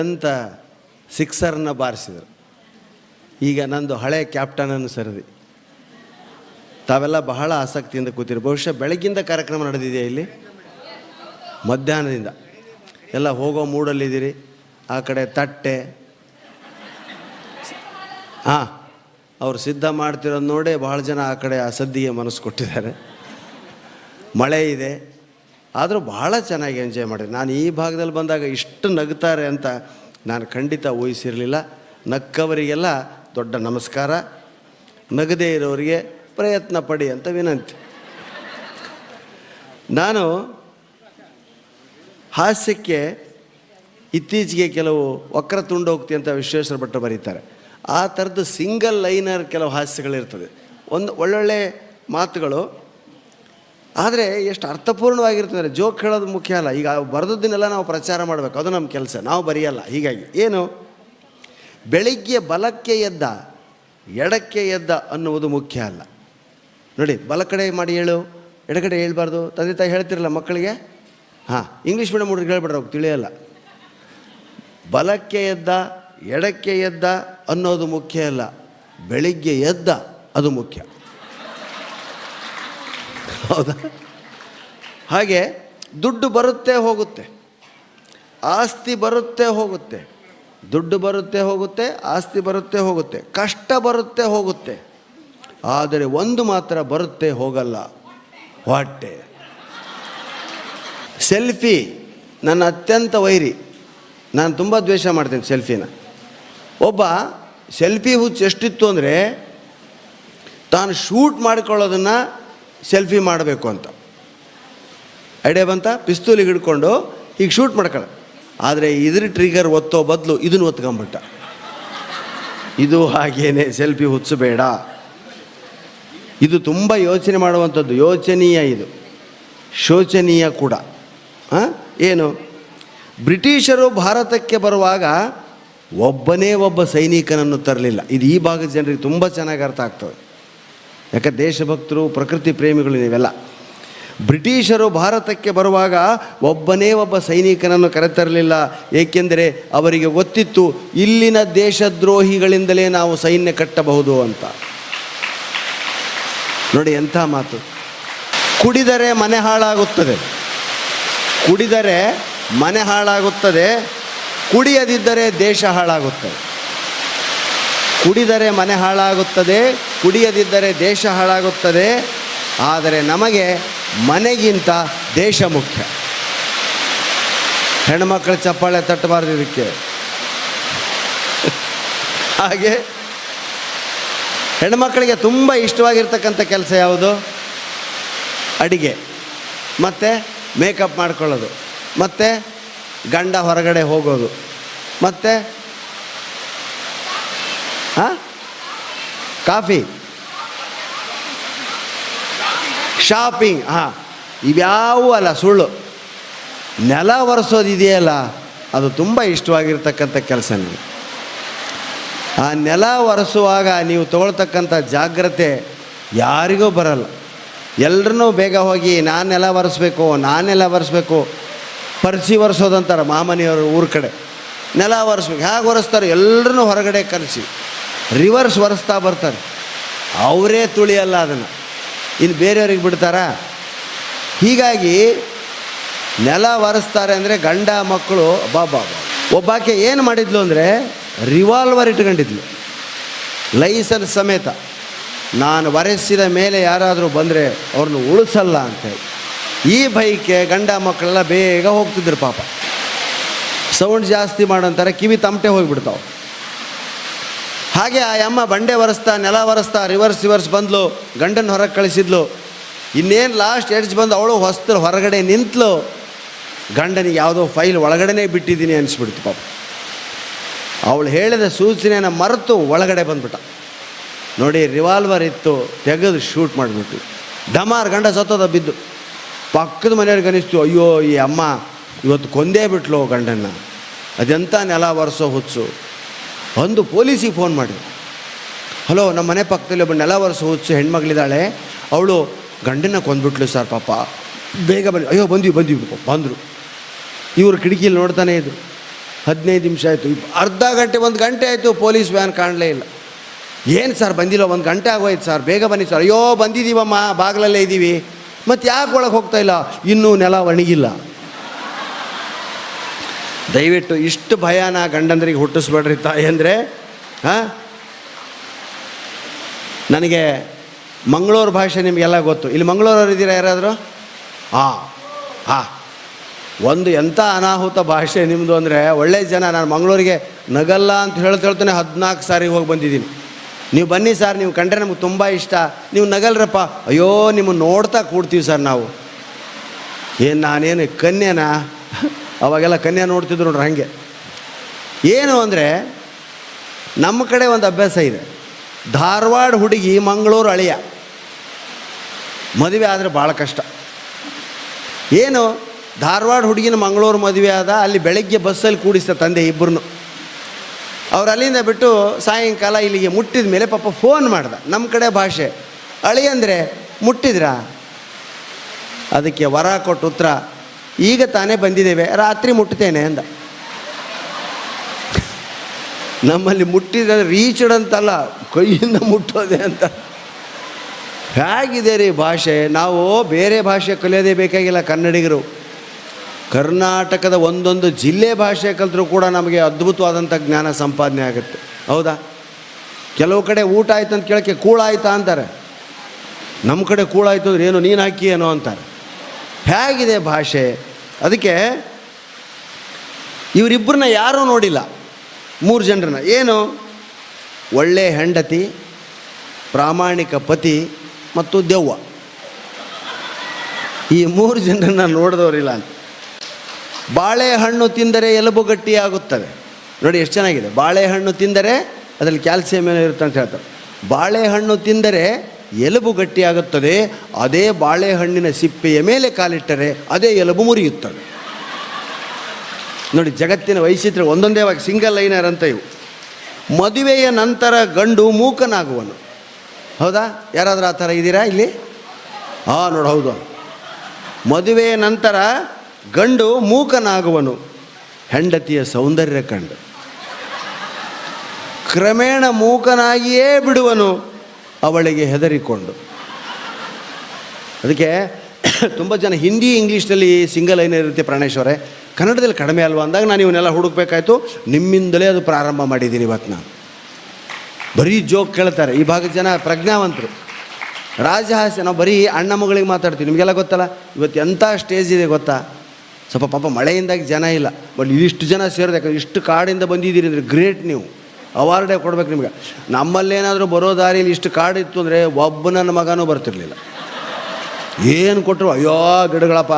ಅಂತ ಸಿಕ್ಸರ್ನ ಬಾರಿಸಿದರು. ಈಗ ನಂದು ಹಳೆ ಕ್ಯಾಪ್ಟನನ್ನು ಸರದಿ. ತಾವೆಲ್ಲ ಬಹಳ ಆಸಕ್ತಿಯಿಂದ ಕೂತಿರು. ಬಹುಶಃ ಬೆಳಗ್ಗಿಂದ ಕಾರ್ಯಕ್ರಮ ನಡೆದಿದೆಯಾ ಇಲ್ಲಿ? ಮಧ್ಯಾಹ್ನದಿಂದ. ಎಲ್ಲ ಹೋಗೋ ಮೂಡಲ್ಲಿದ್ದೀರಿ, ಆ ಕಡೆ ತಟ್ಟೆ. ಹಾಂ, ಅವರು ಸಿದ್ಧ ಮಾಡ್ತಿರೋದು ನೋಡೇ ಬಹಳ ಜನ ಆ ಕಡೆ ಆ ಸದ್ದಿಗೆ ಮನಸ್ಸು ಕೊಟ್ಟಿದ್ದಾರೆ. ಮಳೆ ಇದೆ. ಆದರೂ ಭಾಳ ಚೆನ್ನಾಗಿ ಎಂಜಾಯ್ ಮಾಡಿದೆ ನಾನು ಈ ಭಾಗದಲ್ಲಿ ಬಂದಾಗ ಇಷ್ಟು ನಗ್ತಾರೆ ಅಂತ ನಾನು ಖಂಡಿತ ಊಹಿಸಿರಲಿಲ್ಲ. ನಕ್ಕವರಿಗೆಲ್ಲ ದೊಡ್ಡ ನಮಸ್ಕಾರ. ನಗದೇ ಇರೋರಿಗೆ ಪ್ರಯತ್ನ ಪಡಿ ಅಂತ ವಿನಂತಿ. ನಾನು ಹಾಸ್ಯಕ್ಕೆ ಇತ್ತೀಚೆಗೆ ಕೆಲವು ವಕ್ರ ತುಂಡೋಕ್ತಿ ಅಂತ ವಿಶ್ವೇಶ್ವರ ಭಟ್ರು ಬರೀತಾರೆ. ಆ ಥರದ್ದು ಸಿಂಗಲ್ ಲೈನರ್ ಕೆಲವು ಹಾಸ್ಯಗಳಿರ್ತದೆ. ಒಂದು ಒಳ್ಳೊಳ್ಳೆ ಮಾತುಗಳು ಆದರೆ ಎಷ್ಟು ಅರ್ಥಪೂರ್ಣವಾಗಿರ್ತದೆ ಅಂದರೆ ಜೋಕ್ ಹೇಳೋದು ಮುಖ್ಯ ಅಲ್ಲ. ಈಗ ಬರೆದದ್ದನ್ನೆಲ್ಲ ನಾವು ಪ್ರಚಾರ ಮಾಡಬೇಕು. ಅದು ನಮ್ಮ ಕೆಲಸ. ನಾವು ಬರೆಯಲ್ಲ. ಹೀಗಾಗಿ, ಏನು? ಬೆಳಿಗ್ಗೆ ಬಲಕ್ಕೆ ಎದ್ದ, ಎಡಕ್ಕೆ ಎದ್ದ ಅನ್ನುವುದು ಮುಖ್ಯ ಅಲ್ಲ. ನೋಡಿ, ಬಲ ಕಡೆ ಮಾಡಿ ಹೇಳು. ಎಡಗಡೆ ಹೇಳ್ಬಾರ್ದು. ತಂದೆ ತಾಯಿ ಹೇಳ್ತಿರಲ್ಲ ಮಕ್ಕಳಿಗೆ? ಹಾಂ ಇಂಗ್ಲೀಷ್ ಮೀಡಿಯಮ್ ಹುಡುಗರು ಹೇಳ್ಬಿಡ್ರೆ ಅವ್ರಿಗೆ ತಿಳಿಯಲ್ಲ. ಬಲಕ್ಕೆ ಎದ್ದ, ಎಡಕ್ಕೆ ಎದ್ದ ಅನ್ನೋದು ಮುಖ್ಯ ಅಲ್ಲ. ಬೆಳಿಗ್ಗೆ ಎದ್ದ, ಅದು ಮುಖ್ಯ. ಹೌದಾ? ಹಾಗೆ ದುಡ್ಡು ಬರುತ್ತೆ ಹೋಗುತ್ತೆ, ಆಸ್ತಿ ಬರುತ್ತೆ ಹೋಗುತ್ತೆ, ದುಡ್ಡು ಬರುತ್ತೆ ಹೋಗುತ್ತೆ, ಆಸ್ತಿ ಬರುತ್ತೆ ಹೋಗುತ್ತೆ, ಕಷ್ಟ ಬರುತ್ತೆ ಹೋಗುತ್ತೆ, ಆದರೆ ಒಂದು ಮಾತ್ರ ಬರುತ್ತೆ ಹೋಗಲ್ಲ ಹೊಟ್ಟೆ ಸೆಲ್ಫಿ ನನ್ನ ಅತ್ಯಂತ ವೈರಿ. ನಾನು ತುಂಬ ದ್ವೇಷ ಮಾಡ್ತೇನೆ ಸೆಲ್ಫಿನ ಒಬ್ಬ ಸೆಲ್ಫಿ ಹುಚ್ಚು ಎಷ್ಟಿತ್ತು ಅಂದರೆ, ತಾನು ಶೂಟ್ ಮಾಡ್ಕೊಳ್ಳೋದನ್ನು ಸೆಲ್ಫಿ ಮಾಡಬೇಕು ಅಂತ. ಐಡಿಯಾ ಬಂತ ಪಿಸ್ತೂಲಿಗೆ ಹಿಡ್ಕೊಂಡು ಈಗ ಶೂಟ್ ಮಾಡ್ಕೊಳ್ಳ ಆದರೆ ಇದ್ರ ಟ್ರಿಗರ್ ಒತ್ತೋ ಬದಲು ಇದನ್ನು ಒತ್ಕೊಂಬಿಟ್ಟ. ಇದು ಹಾಗೇನೆ ಸೆಲ್ಫಿ ಹುಚ್ಚಬೇಡ. ಇದು ತುಂಬ ಯೋಚನೆ ಮಾಡುವಂಥದ್ದು, ಯೋಚನೀಯ ಇದು. ಶೋಚನೀಯ ಕೂಡ. ಹಾಂ? ಏನು? ಬ್ರಿಟಿಷರು ಭಾರತಕ್ಕೆ ಬರುವಾಗ ಒಬ್ಬನೇ ಒಬ್ಬ ಸೈನಿಕನನ್ನು ತರಲಿಲ್ಲ. ಇದು ಈ ಭಾಗದ ಜನರಿಗೆ ತುಂಬ ಚೆನ್ನಾಗಿ ಅರ್ಥ ಆಗ್ತದೆ. ಯಾಕೆ ದೇಶಭಕ್ತರು ಪ್ರಕೃತಿ ಪ್ರೇಮಿಗಳು ನೀವೆಲ್ಲ? ಬ್ರಿಟಿಷರು ಭಾರತಕ್ಕೆ ಬರುವಾಗ ಒಬ್ಬನೇ ಒಬ್ಬ ಸೈನಿಕನನ್ನು ಕರೆತರಲಿಲ್ಲ. ಏಕೆಂದರೆ ಅವರಿಗೆ ಗೊತ್ತಿತ್ತು, ಇಲ್ಲಿನ ದೇಶದ್ರೋಹಿಗಳಿಂದಲೇ ನಾವು ಸೈನ್ಯ ಕಟ್ಟಬಹುದು ಅಂತ. ನೋಡಿ ಎಂಥ ಮಾತು. ಕುಡಿದರೆ ಮನೆ ಹಾಳಾಗುತ್ತದೆ. ಕುಡಿದರೆ ಮನೆ ಹಾಳಾಗುತ್ತದೆ. ಕುಡಿಯದಿದ್ದರೆ ದೇಶ ಹಾಳಾಗುತ್ತದೆ. ಕುಡಿದರೆ ಮನೆ ಹಾಳಾಗುತ್ತದೆ, ಕುಡಿಯದಿದ್ದರೆ ದೇಶ ಹಾಳಾಗುತ್ತದೆ. ಆದರೆ ನಮಗೆ ಮನೆಗಿಂತ ದೇಶ ಮುಖ್ಯ. ಹೆಣ್ಮಕ್ಳು ಚಪ್ಪಾಳೆ ತಟ್ಟಬಾರ್ದು ಇದಕ್ಕೆ. ಹಾಗೆ ಹೆಣ್ಮಕ್ಳಿಗೆ ತುಂಬ ಇಷ್ಟವಾಗಿರ್ತಕ್ಕಂಥ ಕೆಲಸ ಯಾವುದು? ಅಡಿಗೆ. ಮತ್ತು ಮೇಕಪ್ ಮಾಡ್ಕೊಳ್ಳೋದು. ಮತ್ತು ಗಂಡ ಹೊರಗಡೆ ಹೋಗೋದು. ಮತ್ತು ಹಾಂ ಕಾಫಿ ಶಾಪಿಂಗ್ ಹಾಂ. ಇವ್ಯಾವೂ ಅಲ್ಲ, ಸುಳ್ಳು. ನೆಲ ಒರೆಸೋದಿದೆಯಲ್ಲ ಅದು ತುಂಬ ಇಷ್ಟವಾಗಿರ್ತಕ್ಕಂಥ ಕೆಲಸ ನೀವು ಆ ನೆಲ ಒರೆಸುವಾಗ ನೀವು ತಗೊಳ್ತಕ್ಕಂಥ ಜಾಗ್ರತೆ ಯಾರಿಗೂ ಬರಲ್ಲ. ಎಲ್ಲರೂ ಬೇಗ ಹೋಗಿ, ನಾನು ನೆಲ ಒರೆಸ್ಬೇಕು, ನಾನು ನೆಲ ಒರೆಸ್ಬೇಕು ಪರಿಸಿ ಒರೆಸೋದಂತಾರೆ ಮಾಮನಿಯವರು ಊರ ಕಡೆ. ನೆಲ ಒರೆಸ್ಬೇಕು ಹೇಗೆ ಒರೆಸ್ತಾರೆ ಎಲ್ಲರೂ ಹೊರಗಡೆ ಕರೆಸಿ. ರಿವರ್ಸ್ ಒರೆಸ್ತಾ ಬರ್ತಾರೆ. ಅವರೇ ತುಳಿಯಲ್ಲ ಅದನ್ನು. ಇನ್ನು ಬೇರೆಯವ್ರಿಗೆ ಬಿಡ್ತಾರಾ? ಹೀಗಾಗಿ ನೆಲ ಒರೆಸ್ತಾರೆ ಅಂದರೆ ಗಂಡ ಮಕ್ಕಳು ಬಾಬಾ ಒಬ್ಬಾಕೆ ಏನು ಮಾಡಿದ್ಲು ಅಂದರೆ ರಿವಾಲ್ವರ್ ಇಟ್ಕೊಂಡಿದ್ಲು. ಲೈಸನ್ಸ್ ಸಮೇತ. ನಾನು ಒರೆಸಿದ ಮೇಲೆ ಯಾರಾದರೂ ಬಂದರೆ ಅವ್ರನ್ನ ಉಳಿಸಲ್ಲ ಅಂತೇಳಿ ಈ ಬೈಕೆ ಗಂಡ ಮಕ್ಕಳೆಲ್ಲ ಬೇಗ ಹೋಗ್ತಿದ್ರು ಪಾಪ. ಸೌಂಡ್ ಜಾಸ್ತಿ ಮಾಡಂತಾರೆ ಕಿವಿ ತಮಟೆ ಹೋಗಿಬಿಡ್ತಾವೆ. ಹಾಗೆ ಆ ಅಮ್ಮ ಬಂಡೆ ಒರೆಸ್ತಾ, ನೆಲ ಒರೆಸ್ತಾ ರಿವರ್ಸ್ ರಿವರ್ಸ್ ಬಂದ್ಲು. ಗಂಡನ ಹೊರಗೆ ಕಳಿಸಿದ್ಲು. ಇನ್ನೇನು ಲಾಸ್ಟ್ ಎಡ್ಜ್ ಬಂದು ಅವಳು ಹೊಸ್ತು ಹೊರಗಡೆ ನಿಂತಲು. ಗಂಡನಿಗೆ ಯಾವುದೋ ಫೈಲ್ ಒಳಗಡೆನೇ ಬಿಟ್ಟಿದ್ದೀನಿ ಅನಿಸ್ಬಿಡ್ತು ಪಾಪ. ಅವಳು ಹೇಳಿದ ಸೂಚನೆಯನ್ನು ಮರೆತು ಒಳಗಡೆ ಬಂದ್ಬಿಟ್ಟ. ನೋಡಿ ರಿವಾಲ್ವರ್ ಇತ್ತು, ತೆಗೆದು ಶೂಟ್ ಮಾಡಿಬಿಟ್ಟು ಡಮಾರ್ ಗಂಡ ಸತ್ತೋದ ಬಿದ್ದು. ಪಕ್ಕದ ಮನೆಯವ್ರಿಗೆ ಅನಿಸ್ತು ಅಯ್ಯೋ, ಈ ಅಮ್ಮ ಇವತ್ತು ಕೊಂದೇ ಬಿಟ್ಲು ಗಂಡನ್ನ. ಅದೆಂಥ ನೆಲ ಒರೆಸೋ ಹುಚ್ಚು. ಒಂದು ಪೊಲೀಸಿಗೆ ಫೋನ್ ಮಾಡಿ ಹಲೋ, ನಮ್ಮ ಮನೆ ಪಕ್ಕದಲ್ಲಿ ಒಬ್ಬ ನೆಲ ವರ್ಷ ಹುಚ್ಚು ಹೆಣ್ಮಗಳಿದ್ದಾಳೆ. ಅವಳು ಗಂಡನ್ನ ಕೊಂದ್ಬಿಟ್ಲು ಸರ್ ಪಾಪ. ಬೇಗ ಬನ್ನಿ. ಅಯ್ಯೋ, ಬಂದ್ವಿ ಬಂದ್ವಿ. ಬಂದರು. ಇವರು ಕಿಟಕಿಯಲ್ಲಿ ನೋಡ್ತಾನೆ ಇದ್ರು. ಹದಿನೈದು ನಿಮಿಷ ಆಯಿತು. ಅರ್ಧ ಗಂಟೆ, ಒಂದು ಗಂಟೆ ಆಯಿತು ಪೊಲೀಸ್ ವ್ಯಾನ್ ಕಾಣಲೇ ಇಲ್ಲ. ಏನು ಸರ್ ಬಂದಿಲ್ಲ ಒಂದು ಗಂಟೆ ಆಗೋಯ್ತು ಸರ್. ಬೇಗ ಬನ್ನಿ ಸರ್. ಅಯ್ಯೋ, ಬಂದಿದ್ದೀವಮ್ಮ. ಬಾಗಿಲಲ್ಲೇ ಇದ್ದೀವಿ. ಮತ್ತು ಯಾಕೆ ಒಳಗೆ ಹೋಗ್ತಾ ಇಲ್ಲ? ಇನ್ನೂ ನೆಲ ಒಣಗಿಲ್ಲ. ದಯವಿಟ್ಟು ಇಷ್ಟು ಭಯನ ಗಂಡಂದ್ರಿಗೆ ಹುಟ್ಟಿಸ್ಬೇಡ್ರಿ ತಾಯಿ ಅಂದರೆ, ಹಾಂ? ನನಗೆ ಮಂಗಳೂರು ಭಾಷೆ ನಿಮಗೆಲ್ಲ ಗೊತ್ತು. ಇಲ್ಲಿ ಮಂಗಳೂರವ್ರು ಇದ್ದೀರಾ ಯಾರಾದರೂ? ಹಾಂ ಹಾಂ ಒಂದು ಎಂಥ ಅನಾಹುತ ಭಾಷೆ ನಿಮ್ಮದು ಅಂದರೆ, ಒಳ್ಳೆ ಜನ, ನಾನು ಮಂಗಳೂರಿಗೆ ನಗಲ್ಲ ಅಂತ ಹೇಳ್ತಾ ಹೇಳ್ತಾನೆ ಹದಿನಾಲ್ಕು ಸಾರಿ ಹೋಗಿ ಬಂದಿದ್ದೀನಿ. ನೀವು ಬನ್ನಿ ಸರ್, ನೀವು ಕಂಡ್ರೆ ನಮಗೆ ತುಂಬ ಇಷ್ಟ. ನೀವು ನಗಲ್ರಪ್ಪ, ಅಯ್ಯೋ, ನಿಮ್ಮನ್ನು ನೋಡ್ತಾ ಕೂಡ್ತೀವಿ ಸರ್ ನಾವು. ಏನು ನಾನೇನು ಕನ್ಯನಾ? ಅವಾಗೆಲ್ಲ ಕನ್ಯಾ ನೋಡ್ತಿದ್ರು ನೋಡ್ರಿ ಹಾಗೆ. ಏನು ಅಂದರೆ ನಮ್ಮ ಕಡೆ ಒಂದು ಅಭ್ಯಾಸ ಇದೆ. ಧಾರವಾಡ ಹುಡುಗಿ ಮಂಗಳೂರು ಅಳಿಯ. ಮದುವೆ ಆದರೆ ಭಾಳ ಕಷ್ಟ. ಏನು? ಧಾರವಾಡ ಹುಡುಗಿನ ಮಂಗಳೂರು ಮದುವೆ ಆದ, ಅಲ್ಲಿ ಬೆಳಗ್ಗೆ ಬಸ್ಸಲ್ಲಿ ಕೂಡಿಸ್ತ ತಂದೆ ಇಬ್ಬರನ್ನು ಅವ್ರು ಅಲ್ಲಿಂದ ಬಿಟ್ಟು ಸಾಯಂಕಾಲ ಇಲ್ಲಿಗೆ ಮುಟ್ಟಿದ ಮೇಲೆ ಪಾಪ ಫೋನ್ ಮಾಡ್ದ. ನಮ್ಮ ಕಡೆ ಭಾಷೆ. ಅಳಿ ಅಂದರೆ ಮುಟ್ಟಿದ್ರಾ? ಅದಕ್ಕೆ ವರ ಕೊಟ್ಟು ಉತ್ತರ. ಈಗ ತಾನೇ ಬಂದಿದ್ದೇವೆ, ರಾತ್ರಿ ಮುಟ್ಟುತ್ತೇನೆ ಅಂದ. ನಮ್ಮಲ್ಲಿ ಮುಟ್ಟಿದ್ರೆ ರೀಚ್ಡ್ ಅಂತಲ್ಲ, ಕೈಯಿಂದ ಮುಟ್ಟೋದೆ ಅಂತ. ಹೇಗಿದೆ ರೀ ಭಾಷೆ? ನಾವು ಬೇರೆ ಭಾಷೆ ಕಲಿಯೋದೇ ಬೇಕಾಗಿಲ್ಲ ಕನ್ನಡಿಗರು. ಕರ್ನಾಟಕದ ಒಂದೊಂದು ಜಿಲ್ಲೆ ಭಾಷೆ ಕಲಿತರೂ ಕೂಡ ನಮಗೆ ಅದ್ಭುತವಾದಂಥ ಜ್ಞಾನ ಸಂಪಾದನೆ ಆಗುತ್ತೆ. ಹೌದಾ? ಕೆಲವು ಕಡೆ ಊಟ ಆಯ್ತು ಅಂತ ಕೇಳೋಕ್ಕೆ ಕೂಳಾಯ್ತಾ ಅಂತಾರೆ. ನಮ್ಮ ಕಡೆ ಕೂಳಾಯ್ತು ಅಂದ್ರೆ ಏನು ನೀನು ಹಾಕಿ ಏನೋ ಅಂತಾರೆ. ಹೇಗಿದೆ ಭಾಷೆ? ಅದಕ್ಕೆ ಇವರಿಬ್ಬರನ್ನ ಯಾರೂ ನೋಡಿಲ್ಲ. ಮೂರು ಜನರನ್ನ. ಏನು? ಒಳ್ಳೆ ಹೆಂಡತಿ, ಪ್ರಾಮಾಣಿಕ ಪತಿ ಮತ್ತು ದೆವ್ವ. ಈ ಮೂರು ಜನರನ್ನ ನೋಡಿದವರಿಲ್ಲ ಅಂತ. ಬಾಳೆಹಣ್ಣು ತಿಂದರೆ ಎಲುಬು ಗಟ್ಟಿಯಾಗುತ್ತವೆ. ನೋಡಿ ಎಷ್ಟು ಚೆನ್ನಾಗಿದೆ. ಬಾಳೆಹಣ್ಣು ತಿಂದರೆ ಅದರಲ್ಲಿ ಕ್ಯಾಲ್ಸಿಯಂ ಏನೋ ಇರುತ್ತೆ ಅಂತ ಹೇಳ್ತಾರೆ. ಬಾಳೆಹಣ್ಣು ತಿಂದರೆ ಎಲುಬು ಗಟ್ಟಿಯಾಗುತ್ತದೆ, ಅದೇ ಬಾಳೆಹಣ್ಣಿನ ಸಿಪ್ಪೆಯ ಮೇಲೆ ಕಾಲಿಟ್ಟರೆ ಅದೇ ಎಲುಬು ಮುರಿಯುತ್ತದೆ. ನೋಡಿ, ಜಗತ್ತಿನ ವೈಚಿತ್ರ್ಯ ಒಂದೊಂದೇ ಸಿಂಗಲ್ ಲೈನರ್ ಅಂತ ಇವು. ಮದುವೆಯ ನಂತರ ಗಂಡು ಮೂಕನಾಗುವನು. ಹೌದಾ? ಯಾರಾದರೂ ಆ ಥರ ಇದ್ದೀರಾ ಇಲ್ಲಿ? ಹಾಂ ನೋಡಿ ಹೌದು. ಮದುವೆಯ ನಂತರ ಗಂಡು ಮೂಕನಾಗುವನು. ಹೆಂಡತಿಯ ಸೌಂದರ್ಯ ಕಂಡು. ಕ್ರಮೇಣ ಮೂಕನಾಗಿಯೇ ಬಿಡುವನು. ಅವಳಿಗೆ ಹೆದರಿಕೊಂಡು. ಅದಕ್ಕೆ ತುಂಬ ಜನ ಹಿಂದಿ ಇಂಗ್ಲೀಷ್ನಲ್ಲಿ ಸಿಂಗಲ್ ಲೈನ್ ಇರುತ್ತೆ ಪ್ರಾಣೇಶ್ವರೇ ಕನ್ನಡದಲ್ಲಿ ಕಡಿಮೆ ಅಲ್ವಾ ಅಂದಾಗ ನಾನು ಇವನ್ನೆಲ್ಲ ಹುಡುಕ್ಬೇಕಾಯ್ತು. ನಿಮ್ಮಿಂದಲೇ ಅದು ಪ್ರಾರಂಭ ಮಾಡಿದ್ದೀನಿ ಇವತ್ತು ನಾನು. ಬರೀ ಜೋಕ್ ಕೇಳ್ತಾರೆ. ಈ ಭಾಗದ ಜನ ಪ್ರಜ್ಞಾವಂತರು. ರಾಜಹಾಸ್ಯ, ನಾವು ಬರೀ ಅಣ್ಣ ಮಗಳಿಗೆ ಮಾತಾಡ್ತೀವಿ. ನಿಮಗೆಲ್ಲ ಗೊತ್ತಲ್ಲ? ಇವತ್ತು ಎಂಥ ಸ್ಟೇಜ್ ಇದೆ ಗೊತ್ತಾ? ಸ್ವಲ್ಪ ಪಾಪ ಮಳೆಯಿಂದಾಗಿ ಜನ ಇಲ್ಲ. ಬಟ್ ಇಷ್ಟು ಜನ ಸೇರಿದೆ, ಯಾಕಂದ್ರೆ ಇಷ್ಟು ಕಾಡಿಂದ ಬಂದಿದ್ದೀರಿ ಅಂದರೆ ಗ್ರೇಟ್ ನೀವು. ಅವಾರ್ಡೇ ಕೊಡ್ಬೇಕು ನಿಮ್ಗೆ. ನಮ್ಮಲ್ಲೇನಾದರೂ ಬರೋ ದಾರಿಯಲ್ಲಿ ಇಷ್ಟು ಕಾರ್ಡ್ ಇತ್ತು ಅಂದರೆ ಒಬ್ಬ ನನ್ನ ಮಗನೂ ಬರ್ತಿರ್ಲಿಲ್ಲ. ಏನು ಕೊಟ್ಟರು ಅಯ್ಯೋ, ಗಿಡಗಳಪ್ಪ.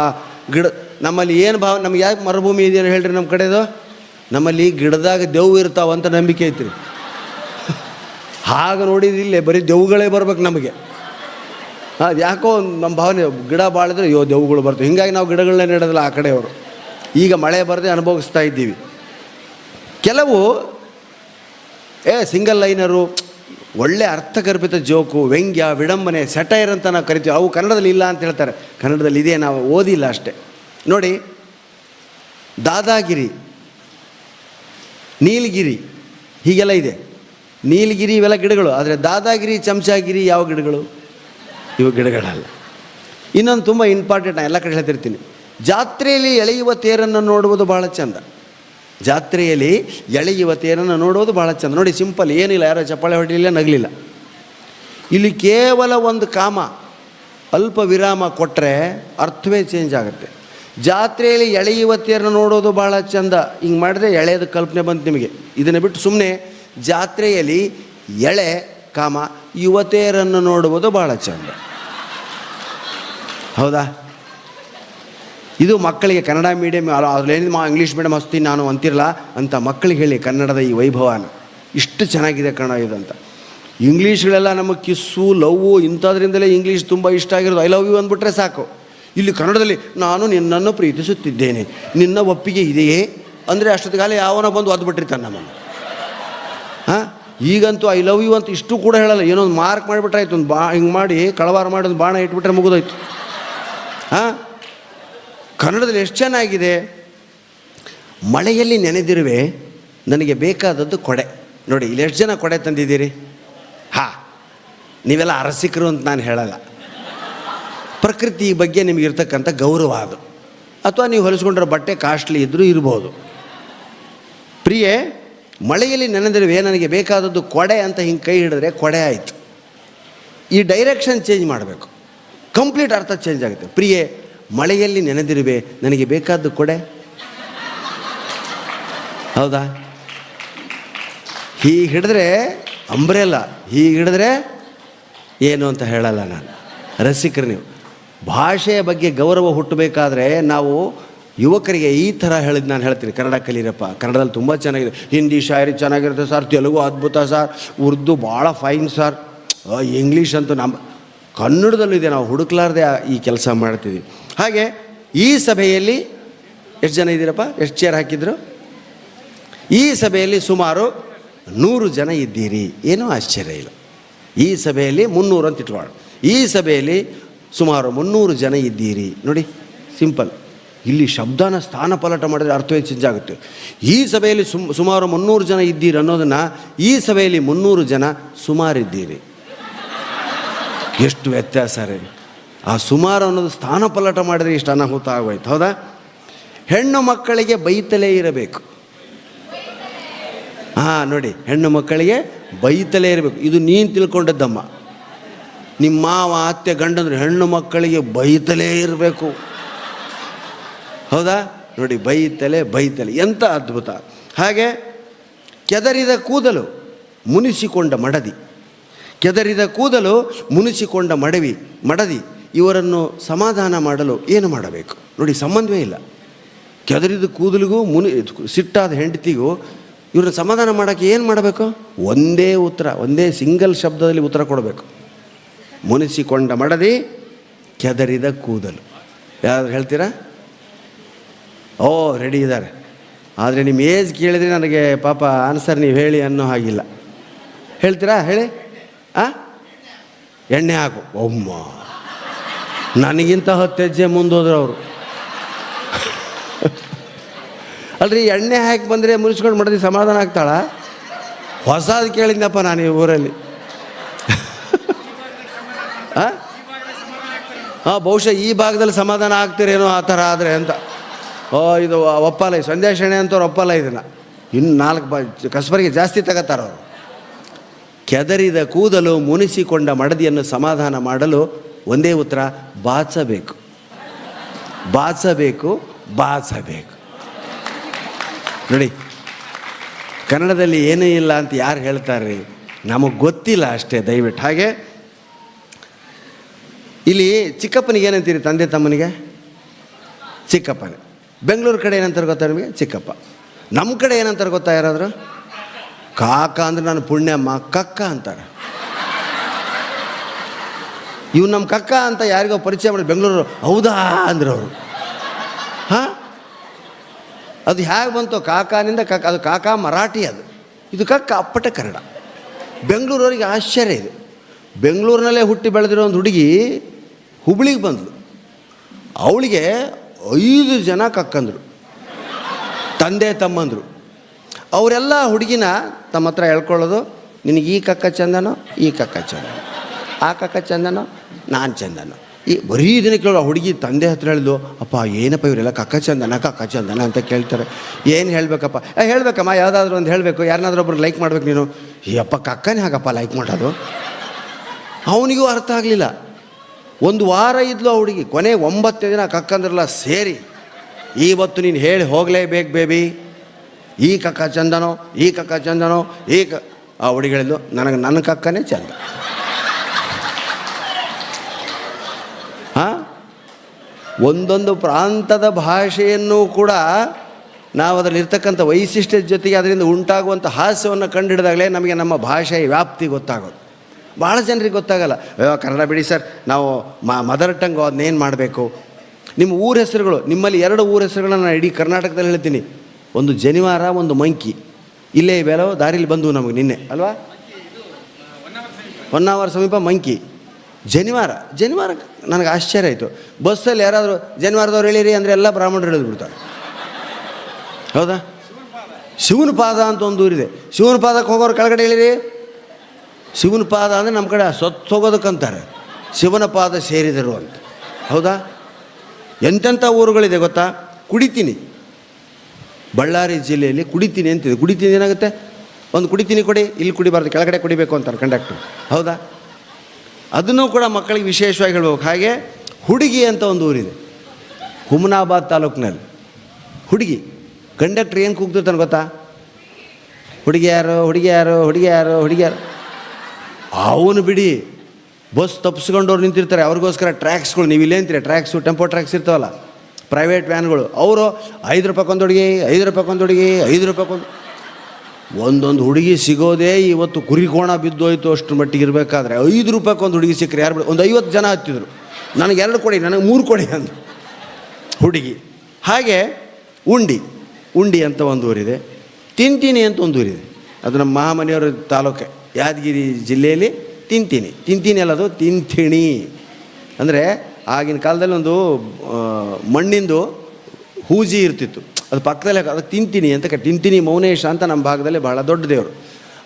ಗಿಡ, ನಮ್ಮಲ್ಲಿ ಏನು ಭಾವ, ನಮ್ಗೆ ಯಾಕೆ ಮರುಭೂಮಿ ಇದೆಯೋ ಹೇಳ್ರಿ ನಮ್ಮ ಕಡೆದು? ನಮ್ಮಲ್ಲಿ ಗಿಡದಾಗ ದೆವು ಇರ್ತಾವ ಅಂತ ನಂಬಿಕೆ ಐತ್ರಿ. ಹಾಗೆ ನೋಡಿದಿಲ್ಲೇ ಬರೀ ದೆವ್ಗಳೇ ಬರ್ಬೇಕು ನಮಗೆ. ಅದು ಯಾಕೋ ನಮ್ಮ ಭಾವನೆ, ಗಿಡ ಬಾಳಿದ್ರೆ ಅಯ್ಯೋ ದೆವ್ಗಳು ಬರ್ತವೆ ಹಿಂಗಾಗಿ ನಾವು ಗಿಡಗಳನ್ನೇ ನೆಡೋದಿಲ್ಲ ಆ ಕಡೆಯವರು. ಈಗ ಮಳೆ ಬರದೆ ಅನುಭವಿಸ್ತಾ ಇದ್ದೀವಿ. ಕೆಲವು ಏ ಸಿಂಗಲ್ ಲೈನರು ಒಳ್ಳೆ ಅರ್ಥಗರ್ಭಿತ ಜೋಕು ವ್ಯಂಗ್ಯ, ವಿಡಂಬನೆ ಸೆಟೈರ್ ಅಂತ ನಾವು ಕರಿತೀವಿ. ಅವು ಕನ್ನಡದಲ್ಲಿ ಇಲ್ಲ ಅಂತ ಹೇಳ್ತಾರೆ. ಕನ್ನಡದಲ್ಲಿ ಇದೆ, ನಾವು ಓದಿಲ್ಲ ಅಷ್ಟೇ. ನೋಡಿ, ದಾದಾಗಿರಿ, ನೀಲಗಿರಿ, ಹೀಗೆಲ್ಲ ಇದೆ. ನೀಲಗಿರಿ ಇವೆಲ್ಲ ಗಿಡಗಳು, ಆದರೆ ದಾದಾಗಿರಿ, ಚಮಚಾಗಿರಿ ಯಾವ ಗಿಡಗಳು? ಇವು ಗಿಡಗಳಲ್ಲ. ಇನ್ನೊಂದು ತುಂಬ ಇಂಪಾರ್ಟೆಂಟ್ ನಾನು ಎಲ್ಲ ಕಡೆ ಹೇಳ್ತಿರ್ತೀನಿ. ಜಾತ್ರೆಯಲ್ಲಿ ಎಳೆಯುವ ತೇರನ್ನು ನೋಡುವುದು ಭಾಳ ಚಂದ. ಜಾತ್ರೆಯಲ್ಲಿ ಎಳೆ ಯುವತಿಯರನ್ನು ನೋಡೋದು ಭಾಳ ಚಂದ. ನೋಡಿ, ಸಿಂಪಲ್, ಏನಿಲ್ಲ, ಯಾರೋ ಚಪ್ಪಾಳೆ ಹೊಡಿಲಿಲ್ಲ, ನಗಲಿಲ್ಲ. ಇಲ್ಲಿ ಕೇವಲ ಒಂದು ಕಾಮ, ಅಲ್ಪ ವಿರಾಮ ಕೊಟ್ಟರೆ ಅರ್ಥವೇ ಚೇಂಜ್ ಆಗುತ್ತೆ. ಜಾತ್ರೆಯಲ್ಲಿ ಎಳೆ ಯುವತಿಯರನ್ನು ನೋಡೋದು ಭಾಳ ಚಂದ. ಹಿಂಗೆ ಮಾಡಿದ್ರೆ ಎಳೆಯದು ಕಲ್ಪನೆ ಬಂತು ನಿಮಗೆ. ಇದನ್ನು ಬಿಟ್ಟು ಸುಮ್ಮನೆ ಜಾತ್ರೆಯಲ್ಲಿ ಎಳೆ, ಕಾಮ, ಯುವತಿಯರನ್ನು ನೋಡುವುದು ಭಾಳ ಚಂದ. ಹೌದಾ? ಇದು ಮಕ್ಕಳಿಗೆ ಕನ್ನಡ ಮೀಡಿಯಮ್ ಅದ್ರಲ್ಲಿ ಮಾ ಇಂಗ್ಲೀಷ್ ಮೀಡಿಯಮ್ ಹಸ್ತೀನಿ ನಾನು ಅಂತಿರಲ್ಲ ಅಂತ ಮಕ್ಕಳಿಗೆ ಹೇಳಿ ಕನ್ನಡದ ಈ ವೈಭವನ. ಇಷ್ಟು ಚೆನ್ನಾಗಿದೆ ಕನ್ನಡ ಇದು ಅಂತ. ಇಂಗ್ಲೀಷ್ಗಳೆಲ್ಲ ನಮಗೆ ಕಿಸ್ಸು, ಲವ್ವು, ಇಂಥದ್ರಿಂದಲೇ ಇಂಗ್ಲೀಷ್ ತುಂಬ ಇಷ್ಟ ಆಗಿರೋದು. ಐ ಲವ್ ಯು ಅಂದ್ಬಿಟ್ರೆ ಸಾಕು. ಇಲ್ಲಿ ಕನ್ನಡದಲ್ಲಿ ನಾನು ನಿನ್ನನ್ನು ಪ್ರೀತಿಸುತ್ತಿದ್ದೇನೆ. ನಿನ್ನ ಒಪ್ಪಿಗೆ ಇದೆಯೇ? ಅಂದರೆ ಅಷ್ಟೊತ್ತಿಗಾಲ ಯಾವನೋ ಬಂದು ಒದ್ಬಿಟ್ಟಿರ್ತಾನೆ ನಮ್ಮನ್ನು. ಹಾಂ? ಈಗಂತೂ ಐ ಲವ್ ಯು ಅಂತ ಇಷ್ಟು ಕೂಡ ಹೇಳಲ್ಲ. ಏನೋ ಒಂದು ಮಾರ್ಕ್ ಮಾಡಿಬಿಟ್ರೆ ಆಯ್ತು ಒಂದು ಬಾ, ಹಿಂಗೆ ಮಾಡಿ, ಕಳವಾರ ಮಾಡಿ ಒಂದು ಬಾಣ ಇಟ್ಬಿಟ್ರೆ ಮುಗಿದೋಯ್ತು. ಹಾಂ? ಕನ್ನಡದಲ್ಲಿ ಎಷ್ಟು ಚೆನ್ನಾಗಿದೆ? ಮಳೆಯಲ್ಲಿ ನೆನೆದಿರುವೆ, ನನಗೆ ಬೇಕಾದದ್ದು ಕೊಡೆ. ನೋಡಿ, ಇಲ್ಲಿ ಎಷ್ಟು ಜನ ಕೊಡೆ ತಂದಿದ್ದೀರಿ? ಹಾ, ನೀವೆಲ್ಲ ಅರಸಿಕರು ಅಂತ ನಾನು ಹೇಳಲ್ಲ. ಪ್ರಕೃತಿ ಬಗ್ಗೆ ನಿಮಗಿರ್ತಕ್ಕಂಥ ಗೌರವ ಅದು. ಅಥವಾ ನೀವು ಹೊಲಿಸ್ಕೊಂಡಿರೋ ಬಟ್ಟೆ ಕಾಸ್ಟ್ಲಿ ಇದ್ದರೂ ಇರ್ಬೋದು. ಪ್ರಿಯೆ, ಮಳೆಯಲ್ಲಿ ನೆನೆದಿರುವೆ, ನನಗೆ ಬೇಕಾದದ್ದು ಕೊಡೆ ಅಂತ ಹಿಂಗೆ ಕೈ ಹಿಡಿದ್ರೆ ಕೊಡೆ ಆಯಿತು. ಈ ಡೈರೆಕ್ಷನ್ ಚೇಂಜ್ ಮಾಡಬೇಕು. ಕಂಪ್ಲೀಟ್ ಅರ್ಥ ಚೇಂಜ್ ಆಗುತ್ತೆ. ಪ್ರಿಯೆ ಮಳೆಯಲ್ಲಿ ನೆನೆದಿರುವೆ, ನನಗೆ ಬೇಕಾದ್ದು ಕೊಡೆ. ಹೌದಾ? ಹೀಗೆ ಹಿಡಿದ್ರೆ ಅಂಬ್ರೆಲ್ಲ, ಹೀಗೆ ಹಿಡಿದ್ರೆ ಏನು ಅಂತ ಹೇಳಲ್ಲ ನಾನು. ರಸಿಕರು ನೀವು. ಭಾಷೆಯ ಬಗ್ಗೆ ಗೌರವ ಹುಟ್ಟಬೇಕಾದ್ರೆ ನಾವು ಯುವಕರಿಗೆ ಈ ಥರ ಹೇಳಿದ್ದು ನಾನು ಹೇಳ್ತೀನಿ. ಕನ್ನಡ ಕಲೀರಪ್ಪ, ಕನ್ನಡದಲ್ಲಿ ತುಂಬ ಚೆನ್ನಾಗಿದೆ. ಹಿಂದಿ ಶಾಯರಿ ಚೆನ್ನಾಗಿರುತ್ತೆ ಸರ್, ತೆಲುಗು ಅದ್ಭುತ ಸರ್, ಉರ್ದು ಭಾಳ ಫೈನ್ ಸರ್. ಇಂಗ್ಲೀಷ್ ಅಂತೂ ನಮ್ಮ ಕನ್ನಡದಲ್ಲೂ ಇದೆ ನಾವು ಹುಡುಕ್ಲಾರ್ದೆ ಈ ಕೆಲಸ ಮಾಡ್ತೀವಿ ಹಾಗೆ ಈ ಸಭೆಯಲ್ಲಿ ಎಷ್ಟು ಜನ ಇದ್ದೀರಪ್ಪ? ಎಷ್ಟು ಚೇರ್ ಹಾಕಿದ್ರು? ಈ ಸಭೆಯಲ್ಲಿ ಸುಮಾರು ನೂರು ಜನ ಇದ್ದೀರಿ. ಏನೂ ಆಶ್ಚರ್ಯ ಇಲ್ಲ. ಈ ಸಭೆಯಲ್ಲಿ ಮುನ್ನೂರು ಅಂತ ಇಟ್ಕೊಳ್ಳೋಣ. ಈ ಸಭೆಯಲ್ಲಿ ಸುಮಾರು ಮುನ್ನೂರು ಜನ ಇದ್ದೀರಿ. ನೋಡಿ, ಸಿಂಪಲ್. ಇಲ್ಲಿ ಶಬ್ದನ ಸ್ಥಾನ ಪಲಾಟ ಮಾಡಿದರೆ ಅರ್ಥವೇ ಚೇಂಜ್ ಆಗುತ್ತೆ. ಈ ಸಭೆಯಲ್ಲಿ ಸುಮ್, ಸುಮಾರು ಮುನ್ನೂರು ಜನ ಇದ್ದೀರಿ ಅನ್ನೋದನ್ನು ಈ ಸಭೆಯಲ್ಲಿ ಮುನ್ನೂರು ಜನ ಸುಮಾರಿದ್ದೀರಿ. ಎಷ್ಟು ವ್ಯತ್ಯಾಸ ರೀ. ಆ ಸುಮಾರು ಅನ್ನೋದು ಸ್ಥಾನ ಪಲಟ ಮಾಡಿದರೆ ಇಷ್ಟು ಅನಾಹುತ ಆಗೋಯ್ತು. ಹೌದಾ? ಹೆಣ್ಣು ಮಕ್ಕಳಿಗೆ ಬೈತಲೇ ಇರಬೇಕು. ಹಾಂ, ನೋಡಿ, ಹೆಣ್ಣು ಮಕ್ಕಳಿಗೆ ಬೈತಲೇ ಇರಬೇಕು. ಇದು ನೀನು ತಿಳ್ಕೊಂಡದ್ದಮ್ಮ. ನಿಮ್ಮ ಮಾವ, ಅತ್ತೆ, ಗಂಡಂದ್ರೆ ಹೆಣ್ಣು ಮಕ್ಕಳಿಗೆ ಬೈತಲೇ ಇರಬೇಕು. ಹೌದಾ? ನೋಡಿ, ಬೈತಲೆ ಬೈತಲೆ. ಎಂಥ ಅದ್ಭುತ. ಹಾಗೆ ಕೆದರಿದ ಕೂದಲು ಮುನಿಸಿಕೊಂಡ ಮಡದಿ. ಕೆದರಿದ ಕೂದಲು ಮುನಿಸಿಕೊಂಡ ಮಡವಿ, ಮಡದಿ. ಇವರನ್ನು ಸಮಾಧಾನ ಮಾಡಲು ಏನು ಮಾಡಬೇಕು? ನೋಡಿ, ಸಂಬಂಧವೇ ಇಲ್ಲ. ಕೆದರಿದ ಕೂದಲಿಗೂ, ಮುನಿ ಸಿಟ್ಟಾದ ಹೆಂಡತಿಗೂ ಇವ್ರನ್ನ ಸಮಾಧಾನ ಮಾಡೋಕ್ಕೆ ಏನು ಮಾಡಬೇಕು? ಒಂದೇ ಉತ್ತರ, ಒಂದೇ ಸಿಂಗಲ್ ಶಬ್ದದಲ್ಲಿ ಉತ್ತರ ಕೊಡಬೇಕು. ಮುನಿಸಿಕೊಂಡ ಮಡದಿ ಕೆದರಿದ ಕೂದಲು. ಯಾರು ಹೇಳ್ತೀರಾ? ಓ, ರೆಡಿ ಇದ್ದಾರೆ. ಆದರೆ ನಿಮ್ಮ ಏಜ್ ಕೇಳಿದರೆ ನನಗೆ ಪಾಪ ಆನ್ಸರ್ ನೀವು ಹೇಳಿ ಅನ್ನೋ ಹಾಗಿಲ್ಲ. ಹೇಳ್ತೀರಾ? ಹೇಳಿ. ಆ? ಎಣ್ಣೆ ಹಾಕು. ಒಮ್ಮ. ನನಗಿಂತ ಹತ್ತು ಹೆಜ್ಜೆ ಮುಂದೋದ್ರು ಅವರು ಅಲ್ರಿ, ಎಣ್ಣೆ ಹಾಕಿ ಬಂದರೆ ಮುನಿಸ್ಕೊಂಡು ಮಾಡಿದ್ರೆ ಸಮಾಧಾನ ಆಗ್ತಾಳ? ಹೊಸದು ಕೇಳಿದ್ನಪ್ಪ ನಾನು ಈ ಊರಲ್ಲಿ. ಹಾಂ ಬಹುಶಃ ಈ ಭಾಗದಲ್ಲಿ ಸಮಾಧಾನ ಆಗ್ತಿರೇನೋ ಆ ಥರ ಆದರೆ ಅಂತ. ಓ, ಇದು ಒಪ್ಪಲ್ಲ, ಈ ಸಂದೇಶ ಎಣ್ಣೆ ಅಂತವ್ರು ಒಪ್ಪಲ್ಲ ಇದನ್ನು. ಇನ್ನು ನಾಲ್ಕು ಬ, ಕಸ್ಬರಿಗೆ ಜಾಸ್ತಿ ತಗೋತಾರವರು ಕೆದರಿದ ಕೂದಲು ಮುನಿಸಿಕೊಂಡ ಮಡದಿಯನ್ನು ಸಮಾಧಾನ ಮಾಡಲು ಒಂದೇ ಉತ್ತರ ಬಾಚಬೇಕು ಬಾಚಬೇಕು ಬಾಚಬೇಕು ನೋಡಿ, ಕನ್ನಡದಲ್ಲಿ ಏನೂ ಇಲ್ಲ ಅಂತ ಯಾರು ಹೇಳ್ತಾರೆ? ನಮಗೆ ಗೊತ್ತಿಲ್ಲ ಅಷ್ಟೇ, ದಯವಿಟ್ಟು. ಹಾಗೆ, ಇಲ್ಲಿ ಚಿಕ್ಕಪ್ಪನಿಗೆ ಏನಂತೀರಿ ತಂದೆ ತಮ್ಮನಿಗೆ? ಚಿಕ್ಕಪ್ಪನೇ. ಬೆಂಗಳೂರು ಕಡೆ ಏನಂತಾರೆ ಗೊತ್ತಾ ನಿಮಗೆ? ಚಿಕ್ಕಪ್ಪ. ನಮ್ಮ ಕಡೆ ಏನಂತಾರೆ ಗೊತ್ತಾ ಯಾರಾದರೂ? ಕಾಕ ಅಂದ್ರೆ ನಾನು ಪುಣ್ಯಮ್ಮ, ಕಕ್ಕ ಅಂತಾರೆ. ಇವ್ ನಮ್ಮ ಕಕ್ಕ ಅಂತ ಯಾರಿಗೋ ಪರಿಚಯ ಮಾಡಿ ಬೆಂಗಳೂರು, ಹೌದಾ ಅಂದ್ರೆ ಅವರು. ಹಾಂ? ಅದು ಹೇಗೆ ಬಂತು ಕಾಕಾನಿಂದ ಕಕ್ಕ ಅದು ಕಾಕಾ ಮರಾಠಿ ಅದು. ಇದು ಕಕ್ಕ ಅಪ್ಪಟ ಕನ್ನಡ. ಬೆಂಗಳೂರವರಿಗೆ ಆಶ್ಚರ್ಯ ಇದು. ಬೆಂಗಳೂರಿನಲ್ಲೇ ಹುಟ್ಟಿ ಬೆಳೆದಿರೋ ಒಂದು ಹುಡುಗಿ ಹುಬ್ಳಿಗೆ ಬಂದಳು ಅವಳಿಗೆ ಐದು ಜನ ಕಕ್ಕಂದರು. ತಂದೆ ತಮ್ಮಂದರು. ಅವರೆಲ್ಲ ಹುಡುಗಿನ ತಮ್ಮ ಹತ್ರ ಹೇಳ್ಕೊಳ್ಳೋದು ನಿನಗೆ ಈ ಕಕ್ಕ ಚಂದನೋ, ಈ ಕಕ್ಕ ಚಂದನೋ. ಆ ಕಕ್ಕ ಚಂದನ? ನಾನು ಚಂದನ. ಈ ಬರೀ ದಿನ ಕೇಳೋ ಹುಡುಗಿ ತಂದೆ ಹತ್ರ ಹೇಳಿದ್ಲು, ಅಪ್ಪ, ಏನಪ್ಪ ಇವರೆಲ್ಲ ಕಕ್ಕ ಚಂದನ ಕಕ್ಕ ಚಂದನ ಅಂತ ಕೇಳ್ತಾರೆ. ಏನು ಹೇಳಬೇಕಪ್ಪ? ಹೇಳಬೇಕಮ್ಮ, ಯಾವುದಾದ್ರೂ ಒಂದು ಹೇಳಬೇಕು. ಯಾರನ್ನಾದ್ರೂ ಒಬ್ರು ಲೈಕ್ ಮಾಡ್ಬೇಕು ನೀನು. ಈ ಅಪ್ಪ, ಕಕ್ಕನೇ ಹಾಕಪ್ಪ ಲೈಕ್ ಮಾಡೋದು? ಅವನಿಗೂ ಅರ್ಥ ಆಗಲಿಲ್ಲ. ಒಂದು ವಾರ ಇದ್ಲು ಆ ಹುಡುಗಿ. ಕೊನೆ ಒಂಬತ್ತು ದಿನ ಕಕ್ಕಂದ್ರಲ್ಲ ಸೇರಿ ಇವತ್ತು ನೀನು ಹೇಳಿ ಹೋಗಲೇಬೇಕು ಬೇಬಿ. ಈ ಕಕ್ಕ ಚಂದನೋ, ಈ ಕಕ್ಕ ಚಂದನೋ, ಈ ಕ ಆ ಹುಡುಗಿ ಹೇಳಿದ್ಲು, ನನಗೆ, ನನ್ನ ಕಕ್ಕನೇ ಚಂದ. ಒಂದೊಂದು ಪ್ರಾಂತದ ಭಾಷೆಯನ್ನು ಕೂಡ ನಾವು ಅದರಲ್ಲಿರ್ತಕ್ಕಂಥ ವೈಶಿಷ್ಟ್ಯದ ಜೊತೆಗೆ ಅದರಿಂದ ಉಂಟಾಗುವಂಥ ಹಾಸ್ಯವನ್ನು ಕಂಡುಹಿಡಿದಾಗಲೇ ನಮಗೆ ನಮ್ಮ ಭಾಷೆಯ ವ್ಯಾಪ್ತಿ ಗೊತ್ತಾಗೋದು. ಭಾಳ ಜನರಿಗೆ ಗೊತ್ತಾಗಲ್ಲ. ಅಯ್ಯೋ, ಕನ್ನಡ ಬಿಡಿ ಸರ್. ನಾವು ಮದರ್ ಟಂಗು ಅದನ್ನೇನು ಮಾಡಬೇಕು? ನಿಮ್ಮ ಊರ ಹೆಸರುಗಳು, ನಿಮ್ಮಲ್ಲಿ ಎರಡು ಊರ ಹೆಸರುಗಳನ್ನು ನಾನು ಇಡೀ ಕರ್ನಾಟಕದಲ್ಲಿ ಹೇಳ್ತೀನಿ. ಒಂದು ಜನಿವಾರ, ಒಂದು ಮಂಕಿ. ಇಲ್ಲೇ ಇವೆಲ್ಲೋ ದಾರಿಲಿ ಬಂದವು ನಮಗೆ ನಿನ್ನೆ, ಅಲ್ವಾ? ಹೊನ್ನಾವರ ಸಮೀಪ ಮಂಕಿ. ಜನಿವಾರ ಜನಿವಾರ ನನಗೆ ಆಶ್ಚರ್ಯ ಆಯಿತು. ಬಸ್ಸಲ್ಲಿ ಯಾರಾದರೂ ಜನಿವಾರದವ್ರು ಹೇಳಿರಿ ಅಂದರೆ ಎಲ್ಲ ಬ್ರಾಹ್ಮಣರು ಹೇಳಿದ್ಬಿಡ್ತಾರೆ. ಹೌದಾ? ಶಿವನ ಪಾದ ಅಂತ ಒಂದು ಊರಿದೆ. ಶಿವನ ಪಾದಕ್ಕೆ ಹೋಗೋರು ಕೆಳಗಡೆ ಹೇಳಿರಿ. ಶಿವನ ಪಾದ ಅಂದರೆ ನಮ್ಮ ಕಡೆ ಸೊತ್ತು ಹೋಗೋದಕ್ಕಂತಾರೆ. ಶಿವನ ಪಾದ ಸೇರಿದರು ಅಂತ. ಹೌದಾ? ಎಂತೆಂಥ ಊರುಗಳಿದೆ ಗೊತ್ತಾ? ಕುಡಿತೀನಿ. ಬಳ್ಳಾರಿ ಜಿಲ್ಲೆಯಲ್ಲಿ ಕುಡಿತೀನಿ ಅಂತಿದೆ. ಕುಡಿತೀನಿ ಏನಾಗುತ್ತೆ? ಒಂದು ಕುಡಿತೀನಿ ಕೊಡಿ, ಇಲ್ಲಿ ಕುಡಿಬಾರ್ದು, ಕೆಳಗಡೆ ಕುಡಿಬೇಕು ಅಂತಾರೆ ಕಂಡಕ್ಟರ್. ಹೌದಾ? ಅದನ್ನು ಕೂಡ ಮಕ್ಕಳಿಗೆ ವಿಶೇಷವಾಗಿ ಹೇಳ್ಬೇಕು. ಹಾಗೆ ಹುಡುಗಿ ಅಂತ ಒಂದು ಊರಿದೆ. ಹುಮನಾಬಾದ್ ತಾಲೂಕಿನಲ್ಲಿ. ಹುಡುಗಿ. ಕಂಡಕ್ಟ್ರ್ ಏನು ಕೂಗ್ತಿರ್ತಾನೆ ಗೊತ್ತಾ? ಹುಡುಗಿ ಯಾರು ಹುಡುಗಿ ಯಾರು ಹುಡುಗಿ ಯಾರು ಹುಡುಗಿ ಯಾರು? ಅವನು ಬಿಡಿ. ಬಸ್ ತಪ್ಪಿಸ್ಕೊಂಡವ್ರು ನಿಂತಿರ್ತಾರೆ. ಅವ್ರಿಗೋಸ್ಕರ ಟ್ರ್ಯಾಕ್ಸ್ಗಳು, ನೀವು ಇಲ್ಲೇ ಅಂತೀರಿ. ಟ್ರ್ಯಾಕ್ಸು, ಟೆಂಪೋ ಟ್ರ್ಯಾಕ್ಸ್ ಇರ್ತಾವಲ್ಲ. ಪ್ರೈವೇಟ್ ವ್ಯಾನ್ಗಳು. ಅವರು ಐದು ರೂಪಾಯಿ ಹುಡುಗಿ, ಐದು ರೂಪಾಯಿ ಹುಡುಗಿ, ಐದು ರೂಪಾಯಿ ಒಂದೊಂದು ಹುಡುಗಿ ಸಿಗೋದೇ ಇವತ್ತು ಕುರಿಕೋಣ ಬಿದ್ದೋಯ್ತು ಅಷ್ಟು ಮಟ್ಟಿಗೆ ಇರಬೇಕಾದ್ರೆ ಐದು ರೂಪಾಯಿಗೆ ಒಂದು ಹುಡುಗಿ ಸಿಕ್ಕರೆ ಯಾರು ಬಿಡಿ ಒಂದು ಐವತ್ತು ಜನ ಹತ್ತಿದ್ರು. ನನಗೆ ಎರಡು ಕೊಡಿ, ನನಗೆ ಮೂರು ಕೊಡಿ ಅಂತ ಹುಡುಗಿ. ಹಾಗೆ ಉಂಡಿ. ಉಂಡಿ ಅಂತ ಒಂದು ಊರಿದೆ. ತಿಂತೀನಿ ಅಂತ ಒಂದು ಊರಿದೆ. ಅದು ನಮ್ಮ ಮಹಾಮನೆಯವರ ತಾಲೂಕೆ. ಯಾದಗಿರಿ ಜಿಲ್ಲೆಯಲ್ಲಿ ತಿಂತೀನಿ. ತಿಂತೀನಿ ಅಲ್ಲದು ತಿಂತಿಣಿ ಅಂದರೆ ಆಗಿನ ಕಾಲದಲ್ಲಿ ಒಂದು ಮಣ್ಣಿಂದು ಹೂಜಿ ಇರ್ತಿತ್ತು. ಅದು ಪಕ್ಕದಲ್ಲೇ ಅದು ತಿಂತೀನಿ ಅಂತ ತಿಂತೀನಿ ಮೌನೇಶ ಅಂತ ನಮ್ಮ ಭಾಗದಲ್ಲಿ ಬಹಳ ದೊಡ್ಡ ದೇವರು.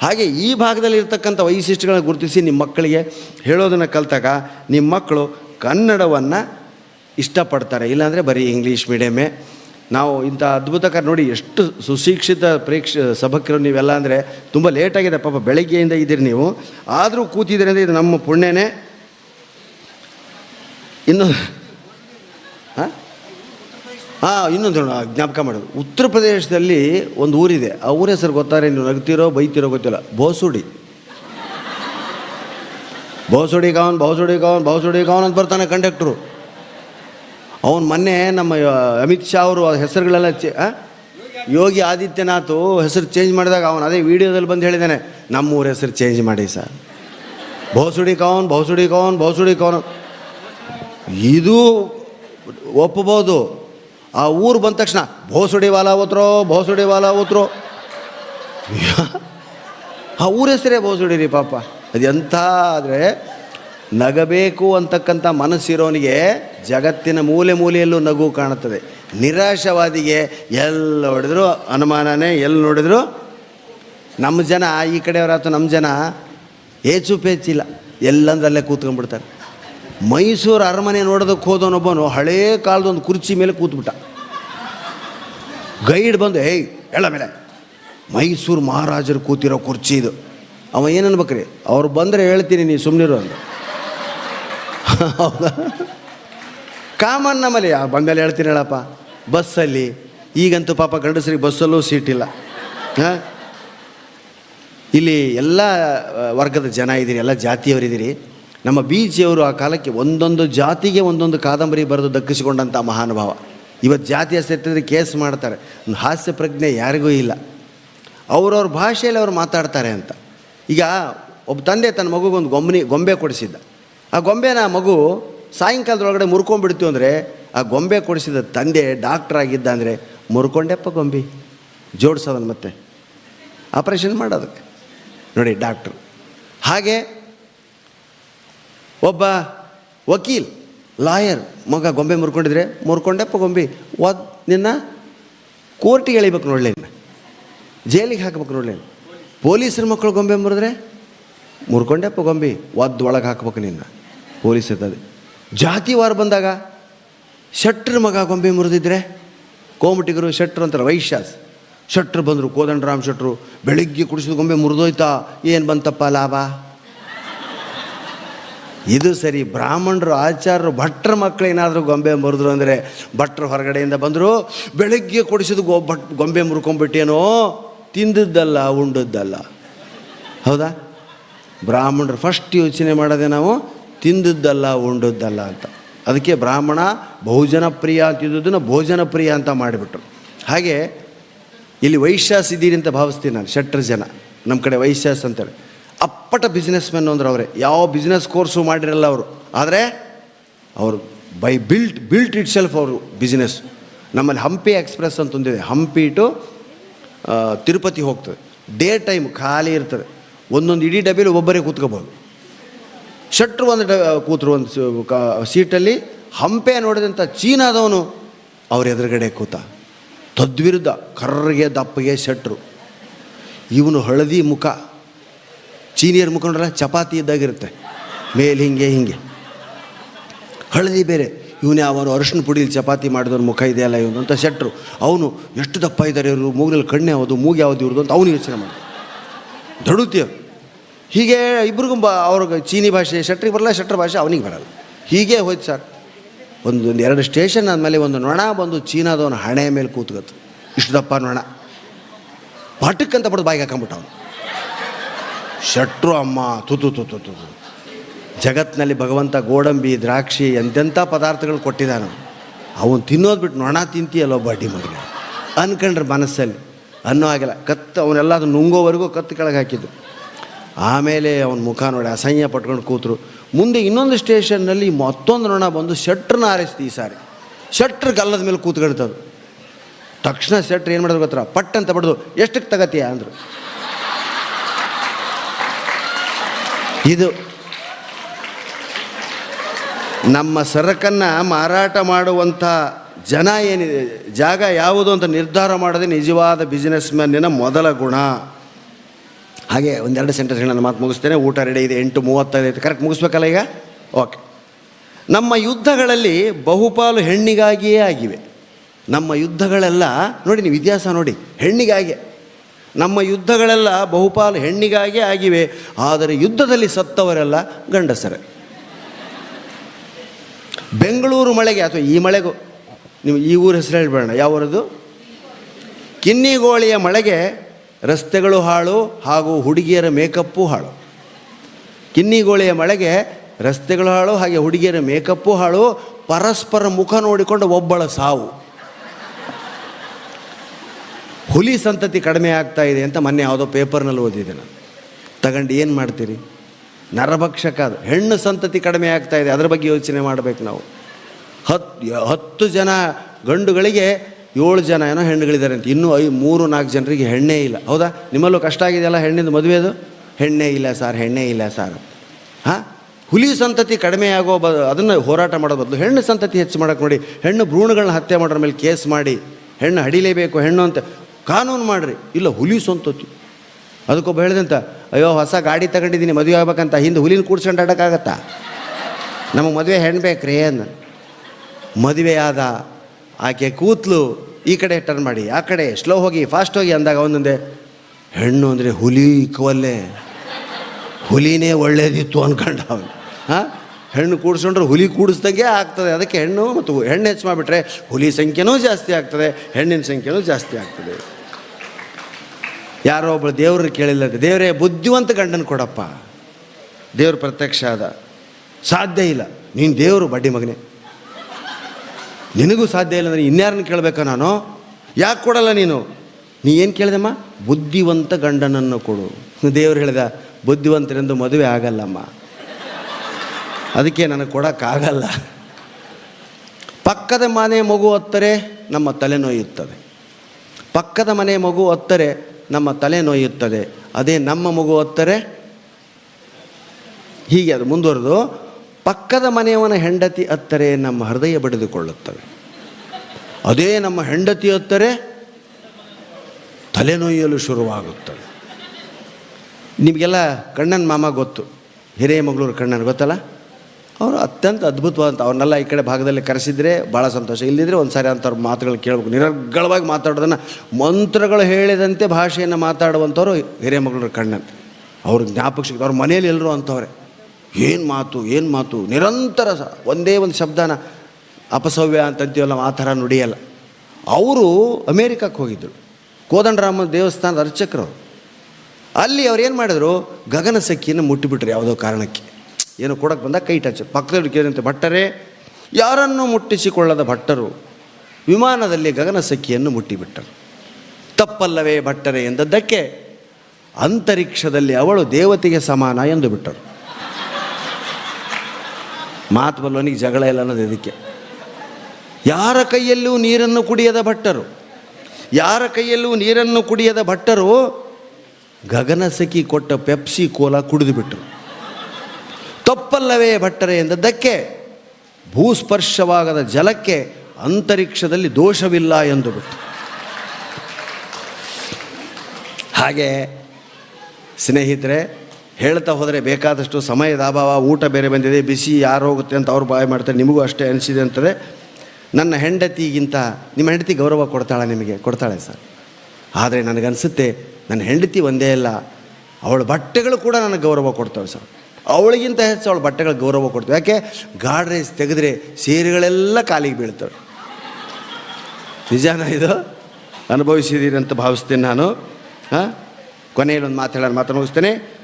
ಹಾಗೆ ಈ ಭಾಗದಲ್ಲಿ ಇರ್ತಕ್ಕಂಥ ವೈಶಿಷ್ಟ್ಯಗಳನ್ನ ಗುರುತಿಸಿ ನಿಮ್ಮ ಮಕ್ಕಳಿಗೆ ಹೇಳೋದನ್ನು ಕಲ್ತಾಗ ನಿಮ್ಮ ಮಕ್ಕಳು ಕನ್ನಡವನ್ನು ಇಷ್ಟಪಡ್ತಾರೆ. ಇಲ್ಲಾಂದರೆ ಬರೀ ಇಂಗ್ಲೀಷ್ ಮೀಡಿಯಮೇ ನಾವು ಇಂಥ ಅದ್ಭುತಕರ ನೋಡಿ ಎಷ್ಟು ಸುಶಿಕ್ಷಿತ ಪ್ರೇಕ್ಷ, ಸಭಕರು ನೀವೆಲ್ಲ ಅಂದರೆ ತುಂಬ ಲೇಟಾಗಿದೆ ಪಾಪ ಬೆಳಗ್ಗೆಯಿಂದ ಇದ್ದೀರಿ ನೀವು. ಆದರೂ ಕೂತಿದ್ದೀರಿ ಅಂದರೆ ಇದು ನಮ್ಮ ಪುಣ್ಯನೇ. ಇನ್ನೊಂದು ಹಾಂ ಹಾಂ ಇನ್ನೊಂದು ಜ್ಞಾಪಕ ಮಾಡೋದು. ಉತ್ತರ ಪ್ರದೇಶದಲ್ಲಿ ಒಂದು ಊರಿದೆ. ಆ ಊರ ಹೆಸರು ಗೊತ್ತಾರೆ ನೀವು ನಗ್ತಿರೋ ಬೈತಿರೋ ಗೊತ್ತಿಲ್ಲ. ಬೋಸುಡಿ ಬೋಸುಡಿ ಕಾವನ್ ಬೋಸುಡಿ ಕಾವನ್ ಬೋಸುಡಿ ಕಾವನ್ ಅಂತ ಬರ್ತಾನೆ ಕಂಡಕ್ಟ್ರು. ಅವನು ಮೊನ್ನೆ ನಮ್ಮ ಅಮಿತ್ ಶಾ ಅವರು ಹೆಸರುಗಳೆಲ್ಲ? ಯೋಗಿ ಆದಿತ್ಯನಾಥ್ ಹೆಸರು ಚೇಂಜ್ ಮಾಡಿದಾಗ ಅವನು ಅದೇ ವಿಡಿಯೋದಲ್ಲಿ ಬಂದು ಹೇಳಿದ್ದಾನೆ ನಮ್ಮ ಊರ ಹೆಸರು ಚೇಂಜ್ ಮಾಡಿ ಸರ್. ಬಹುಸುಡಿ ಕಾವನ್ ಬಹುಸುಡಿ ಕವನ್ ಬಹುಸುಡಿ ಕವನ್. ಇದು ಒಪ್ಪಬಹುದು. ಆ ಊರು ಬಂದ ತಕ್ಷಣ, ಭೋಸುಡಿ ವಾಲ ಓತ್ರೋ ಭೋಸುಡಿ ವಾಲ ಓತ್ರೋ ಆ ಊರ ಹೆಸರೇ ಭೋಸುಡಿ ರೀ ಪಾಪ. ಅದು ಎಂಥ ಆದರೆ, ನಗಬೇಕು ಅಂತಕ್ಕಂಥ ಮನಸ್ಸಿರೋನಿಗೆ ಜಗತ್ತಿನ ಮೂಲೆ ಮೂಲೆಯಲ್ಲೂ ನಗು ಕಾಣುತ್ತದೆ. ನಿರಾಶವಾದಿಗೆ ಎಲ್ಲಿ ನೋಡಿದ್ರು ಅನುಮಾನನೇ ಎಲ್ಲಿ ನೋಡಿದ್ರು ನಮ್ಮ ಜನ, ಈ ಕಡೆಯವರಾತು ನಮ್ಮ ಜನ ಏಚು ಪೇಚಿಲ್ಲ ಎಲ್ಲಂದ್ರಲ್ಲೇ ಕೂತ್ಕೊಂಡ್ಬಿಡ್ತಾರೆ. ಮೈಸೂರು ಅರಮನೆ ನೋಡೋದಕ್ಕೆ ಹೋದವನೊಬ್ಬನು ಹಳೇ ಕಾಲದೊಂದು ಕುರ್ಚಿ ಮೇಲೆ ಕೂತ್ಬಿಟ್ಟ. ಗೈಡ್ ಬಂದು ಏಯ್ ಹೇಳ ಮೇಲೆ. ಮೈಸೂರು ಮಹಾರಾಜರು ಕೂತಿರೋ ಕುರ್ಚಿ ಇದು. ಅವ ಏನು ಅವ್ರು ಬಂದರೆ ಹೇಳ್ತೀನಿ ನೀವು ಸುಮ್ಮನಿರು ಹೌದಾ? ಕಾಮನ್ ನಮ್ಮಲ್ಲಿ ಆ ಬಂದಲ್ಲಿ ಹೇಳ್ತೀನಿ ಹೇಳಪ್ಪ. ಬಸ್ಸಲ್ಲಿ, ಈಗಂತೂ ಪಾಪ ಗಂಡಸರಿಗೆ ಬಸ್ಸಲ್ಲೂ ಸೀಟಿಲ್ಲ ಹಾಂ? ಇಲ್ಲಿ ಎಲ್ಲ ವರ್ಗದ ಜನ ಇದ್ದೀರಿ ಎಲ್ಲ ಜಾತಿಯವರಿದ್ದೀರಿ ನಮ್ಮ ಬಿ ಜಿಯವರು ಆ ಕಾಲಕ್ಕೆ ಒಂದೊಂದು ಜಾತಿಗೆ ಒಂದೊಂದು ಕಾದಂಬರಿ ಬರೆದು ದಕ್ಕಿಸಿಕೊಂಡಂಥ ಮಹಾನುಭಾವ. ಇವತ್ತು ಜಾತಿಯ ಹೆಸರಿಟ್ಟಿದ್ರೆ ಕೇಸ್ ಮಾಡ್ತಾರೆ. ಹಾಸ್ಯ ಪ್ರಜ್ಞೆ ಯಾರಿಗೂ ಇಲ್ಲ. ಅವ್ರವ್ರ ಭಾಷೆಯಲ್ಲಿ ಅವ್ರು ಮಾತಾಡ್ತಾರೆ ಅಂತ. ಈಗ ಒಬ್ಬ ತಂದೆ ತನ್ನ ಮಗುಗೊಂದು ಗೊಂಬನಿ ಗೊಂಬೆ ಕೊಡಿಸಿದ್ದ. ಆ ಗೊಂಬೆನ ಮಗು ಸಾಯಂಕಾಲದೊಳಗಡೆ ಮುರ್ಕೊಂಡ್ಬಿಡ್ತು ಅಂದರೆ ಆ ಗೊಂಬೆ ಕೊಡಿಸಿದ ತಂದೆ ಡಾಕ್ಟರ್ ಆಗಿದ್ದ ಅಂದರೆ ಮುರ್ಕೊಂಡೆಪ್ಪ ಗೊಂಬೆ. ಜೋಡಿಸೋದನ್ನು ಮತ್ತೆ. ಆಪರೇಷನ್ ಮಾಡೋದಕ್ಕೆ. ನೋಡಿ ಡಾಕ್ಟ್ರು ಹಾಗೆ ಒಬ್ಬ ವಕೀಲ್. ಲಾಯರ್, ಮಗ ಗೊಂಬೆ ಮುರ್ಕೊಂಡಿದ್ರೆ ಮುರ್ಕೊಂಡೆಪ್ಪ ಗೊಂಬೆ ಒದ್ ನಿನ್ನ ಕೋರ್ಟಿಗೆ ಎಳಿಬೇಕು ನಿನ್ನ ಜೈಲಿಗೆ ಹಾಕ್ಬೇಕು ನೋಡಲಿ ಪೊಲೀಸರ ಮಕ್ಕಳು ಗೊಂಬೆ ಮುರಿದ್ರೆ ಮುರ್ಕೊಂಡೆಪ್ಪ ಗೊಂಬೆ ಒದ್ದು ಒಳಗೆ ಹಾಕ್ಬೇಕು ನಿನ್ನ. ಪೊಲೀಸ್ ಇರ್ತದೆ. ಜಾತಿವಾರ ಬಂದಾಗ ಶೆಟ್ರ್ ಮಗ ಗೊಂಬೆ ಮುರಿದಿದ್ರೆ ಕೋಮಟಿಗರು ಶೆಟ್ರು ಅಂತಾರೆ, ವೈಶ್ಯಾಸ್. ಶೆಟ್ರು ಬಂದರು, ಕೋದಂಡರಾಮ್ ಶೆಟ್ರು, ಬೆಳಿಗ್ಗೆ ಕುಡಿಸಿದ ಗೊಂಬೆ ಮುರಿದೋಯ್ತಾ, ಏನು ಬಂತಪ್ಪ ಲಾಭ? ಇದು ಸರಿ, ಬ್ರಾಹ್ಮಣರು ಆಚಾರರು ಭಟ್ರ ಮಕ್ಕಳು ಏನಾದರೂ ಗೊಂಬೆ ಮುರಿದ್ರು ಅಂದರೆ ಭಟ್ರು ಹೊರಗಡೆಯಿಂದ ಬಂದರು, ಬೆಳಗ್ಗೆ ಕೊಡಿಸಿದ ಗೊ ಭಟ್ ಗೊಂಬೆ ಮುರ್ಕೊಂಬಿಟ್ಟೇನೋ ತಿಂದದ್ದಲ್ಲ, ಉಂಡದ್ದಲ್ಲ. ಹೌದಾ? ಬ್ರಾಹ್ಮಣರು ಫಸ್ಟ್ ಯೋಚನೆ ಮಾಡೋದೆ ನಾವು, ತಿಂದದ್ದಲ್ಲ, ಉಂಡದ್ದಲ್ಲ ಅಂತ. ಅದಕ್ಕೆ ಬ್ರಾಹ್ಮಣ ಬಹುಜನ ಪ್ರಿಯ ಅಂತಿದ್ದುದನ್ನು ಭೋಜನ ಪ್ರಿಯ ಅಂತ ಮಾಡಿಬಿಟ್ರು. ಹಾಗೆ, ಇಲ್ಲಿ ವೈಶ್ಯಾಸ್ ಇದ್ದೀರಿ ಅಂತ ಭಾವಿಸ್ತೀನಿ ನಾನು ಶೆಟ್ರ್ ಜನ. ನಮ್ಮ ಕಡೆ ವೈಶ್ಯಾಸ್ ಅಂತಾರೆ ಅಪ್ಪಟ ಬಿಸ್ನೆಸ್ ಮೆನ್ ಅಂದ್ರೆ ಅವರೇ. ಯಾವ ಬಿಸ್ನೆಸ್ ಕೋರ್ಸು ಮಾಡಿರಲ್ಲ ಅವರು. ಆದರೆ ಅವರು by built built itself ಅವರು ಬಿಸ್ನೆಸ್ ನಮ್ಮಲ್ಲಿ ಹಂಪಿ ಎಕ್ಸ್ಪ್ರೆಸ್ ಅಂತ ಒಂದಿದೆ. ಹಂಪಿ ಟು ತಿರುಪತಿ ಹೋಗ್ತದೆ. ಡೇ ಟೈಮ್ ಖಾಲಿ ಇರ್ತದೆ. ಒಂದೊಂದು ಇಡೀ ಡಬ್ಬಿಲಿ ಒಬ್ಬರೇ ಕೂತ್ಕೋಬೋದು. ಶಟ್ರು ಒಂದು ಡ, ಕೂತರು ಒಂದು ಸೀಟಲ್ಲಿ ಹಂಪೆ ನೋಡಿದಂಥ ಚೀನಾದವನು ಅವ್ರ ಎದುರುಗಡೆ ಕೂತ. ತದ್ವಿರುದ್ಧ ಕರ್ರಗೆ ದಪ್ಪಗೆ ಶಟ್ರು. ಇವನು ಹಳದಿ ಮುಖ. ಚೀನಿಯರ್ ಮುಖಂಡ್ರೆ ಚಪಾತಿ ಇದ್ದಾಗಿರುತ್ತೆ. ಮೇಲೆ ಹಿಂಗೆ ಹಿಂಗೆ. ಹಳದಿ ಬೇರೆ. ಇವನೇ ಅವನು ಅರಶಿನ ಪುಡಿಲಿ ಚಪಾತಿ ಮಾಡಿದವನು ಮುಖ ಇದೆಯಲ್ಲ ಇವನು ಅಂತ ಶೆಟ್ರು. ಅವನು ಎಷ್ಟು ದಪ್ಪ ಇದ್ದಾರೆ ಇವರು ಮೂಗಿನಲ್ಲಿ ಕಣ್ಣೆ ಯಾವುದು ಮೂಗು ಯಾವುದು ಇವ್ರದ್ದು ಅಂತ ಅವನು ಯೋಚನೆ ಮಾಡಿ ದಡುತ್ತೀಯ ಹೀಗೆ ಇಬ್ರಿಗೂ ಬ ಅವ್ರಿಗೆ ಚೀನಿ ಭಾಷೆ, ಶೆಟ್ರಿಗೆ ಬರಲ್ಲ, ಶೆಟ್ರ ಭಾಷೆ ಅವನಿಗೆ ಬರಲ್ಲ. ಹೀಗೆ ಹೋಯ್ತು ಸರ್. ಒಂದು ಒಂದು ಎರಡು ಸ್ಟೇಷನ್ ಆದಮೇಲೆ ಒಂದು ನೊಣ ಬಂದು ಚೀನಾದವನ ಹಣೆ ಮೇಲೆ ಕೂತ್ಕತ್ತು. ಇಷ್ಟು ದಪ್ಪ ನೊಣ. ಪಟಕ್ಕಂತ ಬಡ್ದು ಬಾಯಿಗೆ ಹಾಕೊಂಬಿಟ್ಟು ಅವನು. ಶೆಟ್ರು ಅಮ್ಮ ತುತು ತುತು ತುತು ಜಗತ್ತಿನಲ್ಲಿ ಭಗವಂತ ಗೋಡಂಬಿ, ದ್ರಾಕ್ಷಿ, ಎಂತೆಂಥ ಪದಾರ್ಥಗಳು ಕೊಟ್ಟಿದ್ದಾನೆ. ಅವನು ತಿನ್ನೋದು ಬಿಟ್ಟು ನೊಣ ತಿಂತೀಯಲ್ಲೋ ಬಡ್ಡಿ ಮಗನ. ಅನ್ಕಂಡ್ರೆ ಮನಸ್ಸಲ್ಲಿ ಅನ್ನೋ ಆಗಿಲ್ಲ ಕತ್ತು ಅವನ್ನೆಲ್ಲ ಅದು ನುಂಗೋವರೆಗೂ ಕತ್ತು ಕೆಳಗೆ ಹಾಕಿದ್ದು. ಆಮೇಲೆ ಅವನ ಮುಖ ನೋಡಿ ಅಸಹ್ಯ ಪಟ್ಕೊಂಡು ಕೂತರು. ಮುಂದೆ ಇನ್ನೊಂದು ಸ್ಟೇಷನ್ನಲ್ಲಿ ಮತ್ತೊಂದು ನೊಣ ಬಂದು ಶೆಟ್ರನ್ನ ಆರಿಸ್ತು ಈ ಸಾರಿ. ಶೆಟ್ರ್ ಗಲ್ಲದ ಮೇಲೆ ಕೂತ್ಕೊಳ್ತದು ತಕ್ಷಣ ಶೆಟ್ರ್ ಏನು ಮಾಡಿದ್ರು ಗೊತ್ತಾ? ಪಟ್ ಅಂತ ಬಡ್ದು, ಎಷ್ಟಕ್ಕೆ ತಗತೀಯ? ಅಂದರು. ಇದು ನಮ್ಮ ಸರಕನ್ನು ಮಾರಾಟ ಮಾಡುವಂಥ ಜನ ಏನಿದೆ, ಜಾಗ ಯಾವುದು ಅಂತ ನಿರ್ಧಾರ ಮಾಡೋದೇ ನಿಜವಾದ ಬಿಸ್ನೆಸ್ ಮ್ಯಾನಿನ ಮೊದಲ ಗುಣ. ಹಾಗೆ ಒಂದೆರಡು ಸೆಂಟೆನ್ಸ್ ನಾನು ಮಾತು ಮುಗಿಸ್ತೇನೆ. ಊಟ ರೆಡಿ ಇದೆ, ಎಂಟು ಮೂವತ್ತೈದು ಐತೆ ಕರೆಕ್ಟ್ ಮುಗಿಸ್ಬೇಕಲ್ಲ ಈಗ? ಓಕೆ ನಮ್ಮ ಯುದ್ಧಗಳಲ್ಲಿ ಬಹುಪಾಲು ಹೆಣ್ಣಿಗಾಗಿಯೇ ಆಗಿವೆ. ನಮ್ಮ ಯುದ್ಧಗಳೆಲ್ಲ, ನೋಡಿ ನೀವು ಇತಿಹಾಸ ನೋಡಿ, ಹೆಣ್ಣಿಗಾಗೆ. ನಮ್ಮ ಯುದ್ಧಗಳೆಲ್ಲ ಬಹುಪಾಲು ಹೆಣ್ಣಿಗಾಗಿ ಆಗಿವೆ, ಆದರೆ ಯುದ್ಧದಲ್ಲಿ ಸತ್ತವರೆಲ್ಲ ಗಂಡಸರೇ. ಬೆಂಗಳೂರು ಮಳೆಗೆ, ಅಥವಾ ಈ ಮಳೆಗೂ ನೀವು ಈ ಊರ ಹೆಸರು ಹೇಳಬೇಡ ಯಾವರದು? ಕಿನ್ನಿಗೋಳಿಯ ಮಳೆಗೆ ರಸ್ತೆಗಳು ಹಾಳು, ಹಾಗೂ ಹುಡುಗಿಯರ ಮೇಕಪ್ಪು ಹಾಳು. ಕಿನ್ನಿಗೋಳಿಯ ಮಳೆಗೆ ರಸ್ತೆಗಳು ಹಾಳು, ಹಾಗೆ ಹುಡುಗಿಯರ ಮೇಕಪ್ಪು ಹಾಳು, ಪರಸ್ಪರ ಮುಖ ನೋಡಿಕೊಂಡು ಒಬ್ಬಳ ಸಾವು. ಹುಲಿ ಸಂತತಿ ಕಡಿಮೆ ಆಗ್ತಾ ಇದೆ ಅಂತ ಮೊನ್ನೆ ಯಾವುದೋ ಪೇಪರ್ನಲ್ಲಿ ಓದಿದೆ ನಾನು. ತಗೊಂಡು ಏನು ಮಾಡ್ತೀರಿ? ನರಭಕ್ಷಕ ಅದು. ಹೆಣ್ಣು ಸಂತತಿ ಕಡಿಮೆ ಆಗ್ತಾ ಇದೆ. ಅದ್ರ ಬಗ್ಗೆ ಯೋಚನೆ ಮಾಡಬೇಕು ನಾವು. ಹತ್ತು ಹತ್ತು ಜನ ಗಂಡುಗಳಿಗೆ ಏಳು ಜನ ಏನೋ ಹೆಣ್ಣುಗಳಿದ್ದಾರೆ ಅಂತ. ಇನ್ನೂ ಐ ಮೂರು, ನಾಲ್ಕು ಜನರಿಗೆ ಹೆಣ್ಣೇ ಇಲ್ಲ. ಹೌದಾ? ನಿಮ್ಮಲ್ಲೂ ಕಷ್ಟ ಆಗಿದೆಯಲ್ಲ ಮದುವೆ ಅದು? ಹೆಣ್ಣೇ ಇಲ್ಲ ಸರ್, ಹೆಣ್ಣೇ ಇಲ್ಲ ಸರ್. ಹಾಂ? ಹುಲಿ ಸಂತತಿ ಕಡಿಮೆ ಆಗೋ ಬ ಅದನ್ನು ಹೋರಾಟ ಮಾಡೋ ಬದಲು ಹೆಣ್ಣು ಸಂತತಿ ಹೆಚ್ಚು ಮಾಡೋಕೆ ನೋಡಿ, ಹೆಣ್ಣು ಭ್ರೂಣಗಳನ್ನ ಹತ್ಯೆ ಮಾಡೋರ ಮೇಲೆ ಕೇಸ್ ಮಾಡಿ, ಹೆಣ್ಣು ಹಡಿಲೇಬೇಕು, ಹೆಣ್ಣು ಅಂತ ಕಾನೂನು ಮಾಡಿರಿ. ಇಲ್ಲ ಹುಲಿ ಸಂತತಿ ಅದಕ್ಕೊಬ್ಬ ಹೇಳ್ದಂತ, ಅಯ್ಯೋ, ಹೊಸ ಗಾಡಿ ತಗೊಂಡಿದ್ದೀನಿ, ಮದುವೆ ಆಗ್ಬೇಕಂತ, ಹಿಂದೆ ಹುಲಿನ ಕೂಡ್ಸ್ಕೊಂಡು ಆಡೋಕ್ಕಾಗತ್ತಾ? ನಮಗೆ ಮದುವೆ ಹೆಣ್ಣು ರೀ ಅಂದ. ಮದುವೆ ಆದ ಆಕೆ ಕೂತ್ಲು, ಈ ಕಡೆ ಟರ್ನ್ ಮಾಡಿ, ಆ ಕಡೆ ಸ್ಲೋ ಹೋಗಿ ಫಾಸ್ಟ್ ಹೋಗಿ ಅಂದಾಗ ಒಂದೊಂದೇ, ಹೆಣ್ಣು ಅಂದರೆ ಹುಲಿ ಕವಲ್ಲೆ ಹುಲಿನೇ ಒಳ್ಳೇದಿತ್ತು ಅನ್ಕೊಂಡ ಅವನು. ಹಾಂ? ಹೆಣ್ಣು ಕೂಡಿಸ್ಕೊಂಡ್ರೆ ಹುಲಿ ಕೂಡಿಸ್ದಂಗೆ ಆಗ್ತದೆ. ಅದಕ್ಕೆ ಹೆಣ್ಣು ಮತ್ತು ಹೆಣ್ಣು ಹೆಚ್ಚು ಮಾಡಿಬಿಟ್ರೆ ಹುಲಿ ಸಂಖ್ಯೆನೂ ಜಾಸ್ತಿ ಆಗ್ತದೆ, ಹೆಣ್ಣಿನ ಸಂಖ್ಯೆನೂ ಜಾಸ್ತಿ ಆಗ್ತದೆ. ಯಾರೋ ಒಬ್ಬಳು ದೇವ್ರನ್ನ ಕೇಳಿಲ್ಲ ದೇವರೇ ಬುದ್ಧಿವಂತ ಗಂಡನ ಕೊಡಪ್ಪ. ದೇವ್ರ ಪ್ರತ್ಯಕ್ಷ ಆದ. ಸಾಧ್ಯ ಇಲ್ಲ. ನೀನು ದೇವರು ಬಡ್ಡಿ ಮಗನೇ. ನಿನಗೂ ಸಾಧ್ಯ ಇಲ್ಲ ಅಂದರೆ ಇನ್ಯಾರನ್ನ ಕೇಳಬೇಕಾ ನಾನು? ಯಾಕೆ ಕೊಡಲ್ಲ ನೀನು? ನೀ ಏನು ಕೇಳಿದೆಮ್ಮ? ಬುದ್ಧಿವಂತ ಗಂಡನನ್ನು ಕೊಡು. ದೇವ್ರು ಹೇಳಿದ, ಬುದ್ಧಿವಂತರೆಂದು ಮದುವೆ ಆಗಲ್ಲಮ್ಮ. ಅದಕ್ಕೆ ನನಗೆ ಕೊಡೋಕ್ಕಾಗಲ್ಲ. ಪಕ್ಕದ ಮನೆ ಮಗು ಹತ್ತರೆ ನಮ್ಮ ತಲೆ ನೋಯುತ್ತದೆ. ಪಕ್ಕದ ಮನೆ ಮಗು ಹತ್ತರೆ ನಮ್ಮ ತಲೆ ನೋಯುತ್ತದೆ. ಅದೇ ನಮ್ಮ ಮಗು ಹತ್ತರೆ ಹೀಗೆ ಅದು ಮುಂದುವರೆದು, ಪಕ್ಕದ ಮನೆಯವನ ಹೆಂಡತಿ ಹತ್ತರೆ ನಮ್ಮ ಹೃದಯ ಬಡಿದುಕೊಳ್ಳುತ್ತವೆ. ಅದೇ ನಮ್ಮ ಹೆಂಡತಿ ಹತ್ತರೆ ತಲೆನೋಯಲು ಶುರುವಾಗುತ್ತದೆ ನಿಮಗೆಲ್ಲ ಕಣ್ಣನ ಮಾಮ ಗೊತ್ತು ಹಿರೇಮಗಳೂರು ಕಣ್ಣನ್ ಗೊತ್ತಲ್ಲ? ಅವರು ಅತ್ಯಂತ ಅದ್ಭುತವಾದಂಥ ಅವ್ರನ್ನೆಲ್ಲ ಈ ಕಡೆ ಭಾಗದಲ್ಲಿ ಕರೆಸಿದ್ರೆ ಭಾಳ ಸಂತೋಷ. ಇಲ್ಲದಿದ್ದರೆ ಒಂದು ಸಾರಿ ಅಂಥವ್ರ ಮಾತುಗಳು ಕೇಳಬೇಕು. ನಿರರ್ಗಳವಾಗಿ ಮಾತಾಡೋದನ್ನು ಮಂತ್ರಗಳು ಹೇಳಿದಂತೆ ಭಾಷೆಯನ್ನು ಮಾತಾಡುವಂಥವ್ರು ಹಿರೇಮಗಳೂರು ಕಣ್ಣನ್ ಅವ್ರ ಜ್ಞಾಪಕ ಶಕ್ತಿ, ಅವ್ರ ಮನೇಲಿ ಎಲ್ಲರೂ ಅಂಥವ್ರೆ. ಏನು ಮಾತು ಏನು ಮಾತು? ನಿರಂತರ ಒಂದೇ ಒಂದು ಶಬ್ದನ ಅಪಸವ್ಯ ಅಂತಂತೀವಲ್ಲ ಆ ಥರ ನುಡಿಯಲ್ಲ. ಅವರು ಅಮೇರಿಕಕ್ಕೆ ಹೋಗಿದ್ದರು ಕೋದಂಡರಾಮ ದೇವಸ್ಥಾನದ ಅರ್ಚಕರು ಅಲ್ಲಿ ಅವ್ರು ಏನು ಮಾಡಿದ್ರು? ಗಗನ ಸಖಿಯನ್ನು ಮುಟ್ಟಿಬಿಟ್ರು ಯಾವುದೋ ಕಾರಣಕ್ಕೆ. ಏನೋ ಕೊಡಕ್ಕೆ ಬಂದಾಗ ಕೈ ಟಚ್ ಪಕ್ಕದಲ್ಲಿ ಕೇಳಿದಂತೆ, ಭಟ್ಟರೇ, ಯಾರನ್ನು ಮುಟ್ಟಿಸಿಕೊಳ್ಳದ ಭಟ್ಟರು ವಿಮಾನದಲ್ಲಿ ಗಗನ ಸಖಿಯನ್ನು ಮುಟ್ಟಿಬಿಟ್ಟರು. ತಪ್ಪಲ್ಲವೇ ಭಟ್ಟರೆ ಎಂದದ್ದಕ್ಕೆ ಅಂತರಿಕ್ಷದಲ್ಲಿ ಅವಳು ದೇವತೆಗೆ ಸಮಾನ ಎಂದು ಬಿಟ್ಟರು. ಮಾತು ಬಲ್ಲವನಿಗೆ ಜಗಳ ಇಲ್ಲ ಅನ್ನೋದು ಇದಕ್ಕೆ. ಯಾರ ಕೈಯಲ್ಲೂ ನೀರನ್ನು ಕುಡಿಯದ ಭಟ್ಟರು, ಯಾರ ಕೈಯಲ್ಲೂ ನೀರನ್ನು ಕುಡಿಯದ ಭಟ್ಟರು ಗಗನಸಖಿ ಕೊಟ್ಟ ಪೆಪ್ಸಿ ಕೋಲ ಕುಡಿದು ಬಿಟ್ಟರು. ತಪ್ಪಲ್ಲವೇ ಭಟ್ಟರೆ ಎಂದದ್ದಕ್ಕೆ ಭೂಸ್ಪರ್ಶವಾಗದ ಜಲಕ್ಕೆ ಅಂತರಿಕ್ಷದಲ್ಲಿ ದೋಷವಿಲ್ಲ ಎಂದು ಬಿಟ್ಟು. ಹಾಗೆ ಸ್ನೇಹಿತರೆ, ಹೇಳ್ತಾ ಹೋದರೆ ಬೇಕಾದಷ್ಟು ಸಮಯದ ಅಭಾವ, ಊಟ ಬೇರೆ ಬಂದಿದೆ, ಬಿಸಿ ಯಾರು ಹೋಗುತ್ತೆ ಅಂತ ಅವ್ರು ಬಾಯ್ ಮಾಡ್ತಾರೆ, ನಿಮಗೂ ಅಷ್ಟೇ ಅನಿಸಿದೆ ಅಂತದೆ ನನ್ನ ಹೆಂಡತಿಗಿಂತ, ನಿಮ್ಮ ಹೆಂಡತಿ ಗೌರವ ಕೊಡ್ತಾಳೆ ನಿಮಗೆ? ಕೊಡ್ತಾಳೆ ಸರ್. ಆದರೆ ನನಗನ್ಸುತ್ತೆ, ನನ್ನ ಹೆಂಡತಿ ಒಂದೇ ಅಲ್ಲ, ಅವಳ ಬಟ್ಟೆಗಳು ಕೂಡ ನನಗೆ ಗೌರವ ಕೊಡ್ತಾವೆ ಸರ್. ಅವಳಿಗಿಂತ ಹೆಚ್ಚು ಅವಳು ಬಟ್ಟೆಗಳ ಗೌರವ ಕೊಡ್ತೀವಿ. ಯಾಕೆ? ಗಾಡ್ರೇಜ್ ತೆಗೆದ್ರೆ ಸೀರೆಗಳೆಲ್ಲ ಕಾಲಿಗೆ ಬೀಳ್ತವೆ. ನಿಜಾನ ಇದು? ಅನುಭವಿಸಿದ್ದೀರಿ ಅಂತ ಭಾವಿಸ್ತೀನಿ ನಾನು. ಹಾಂ? ಕೊನೆಯಲ್ಲಿ ಒಂದು ಮಾತು ಹೇಳೋಣ ಮಾತು ಮುಗಿಸ್ತೇನೆ.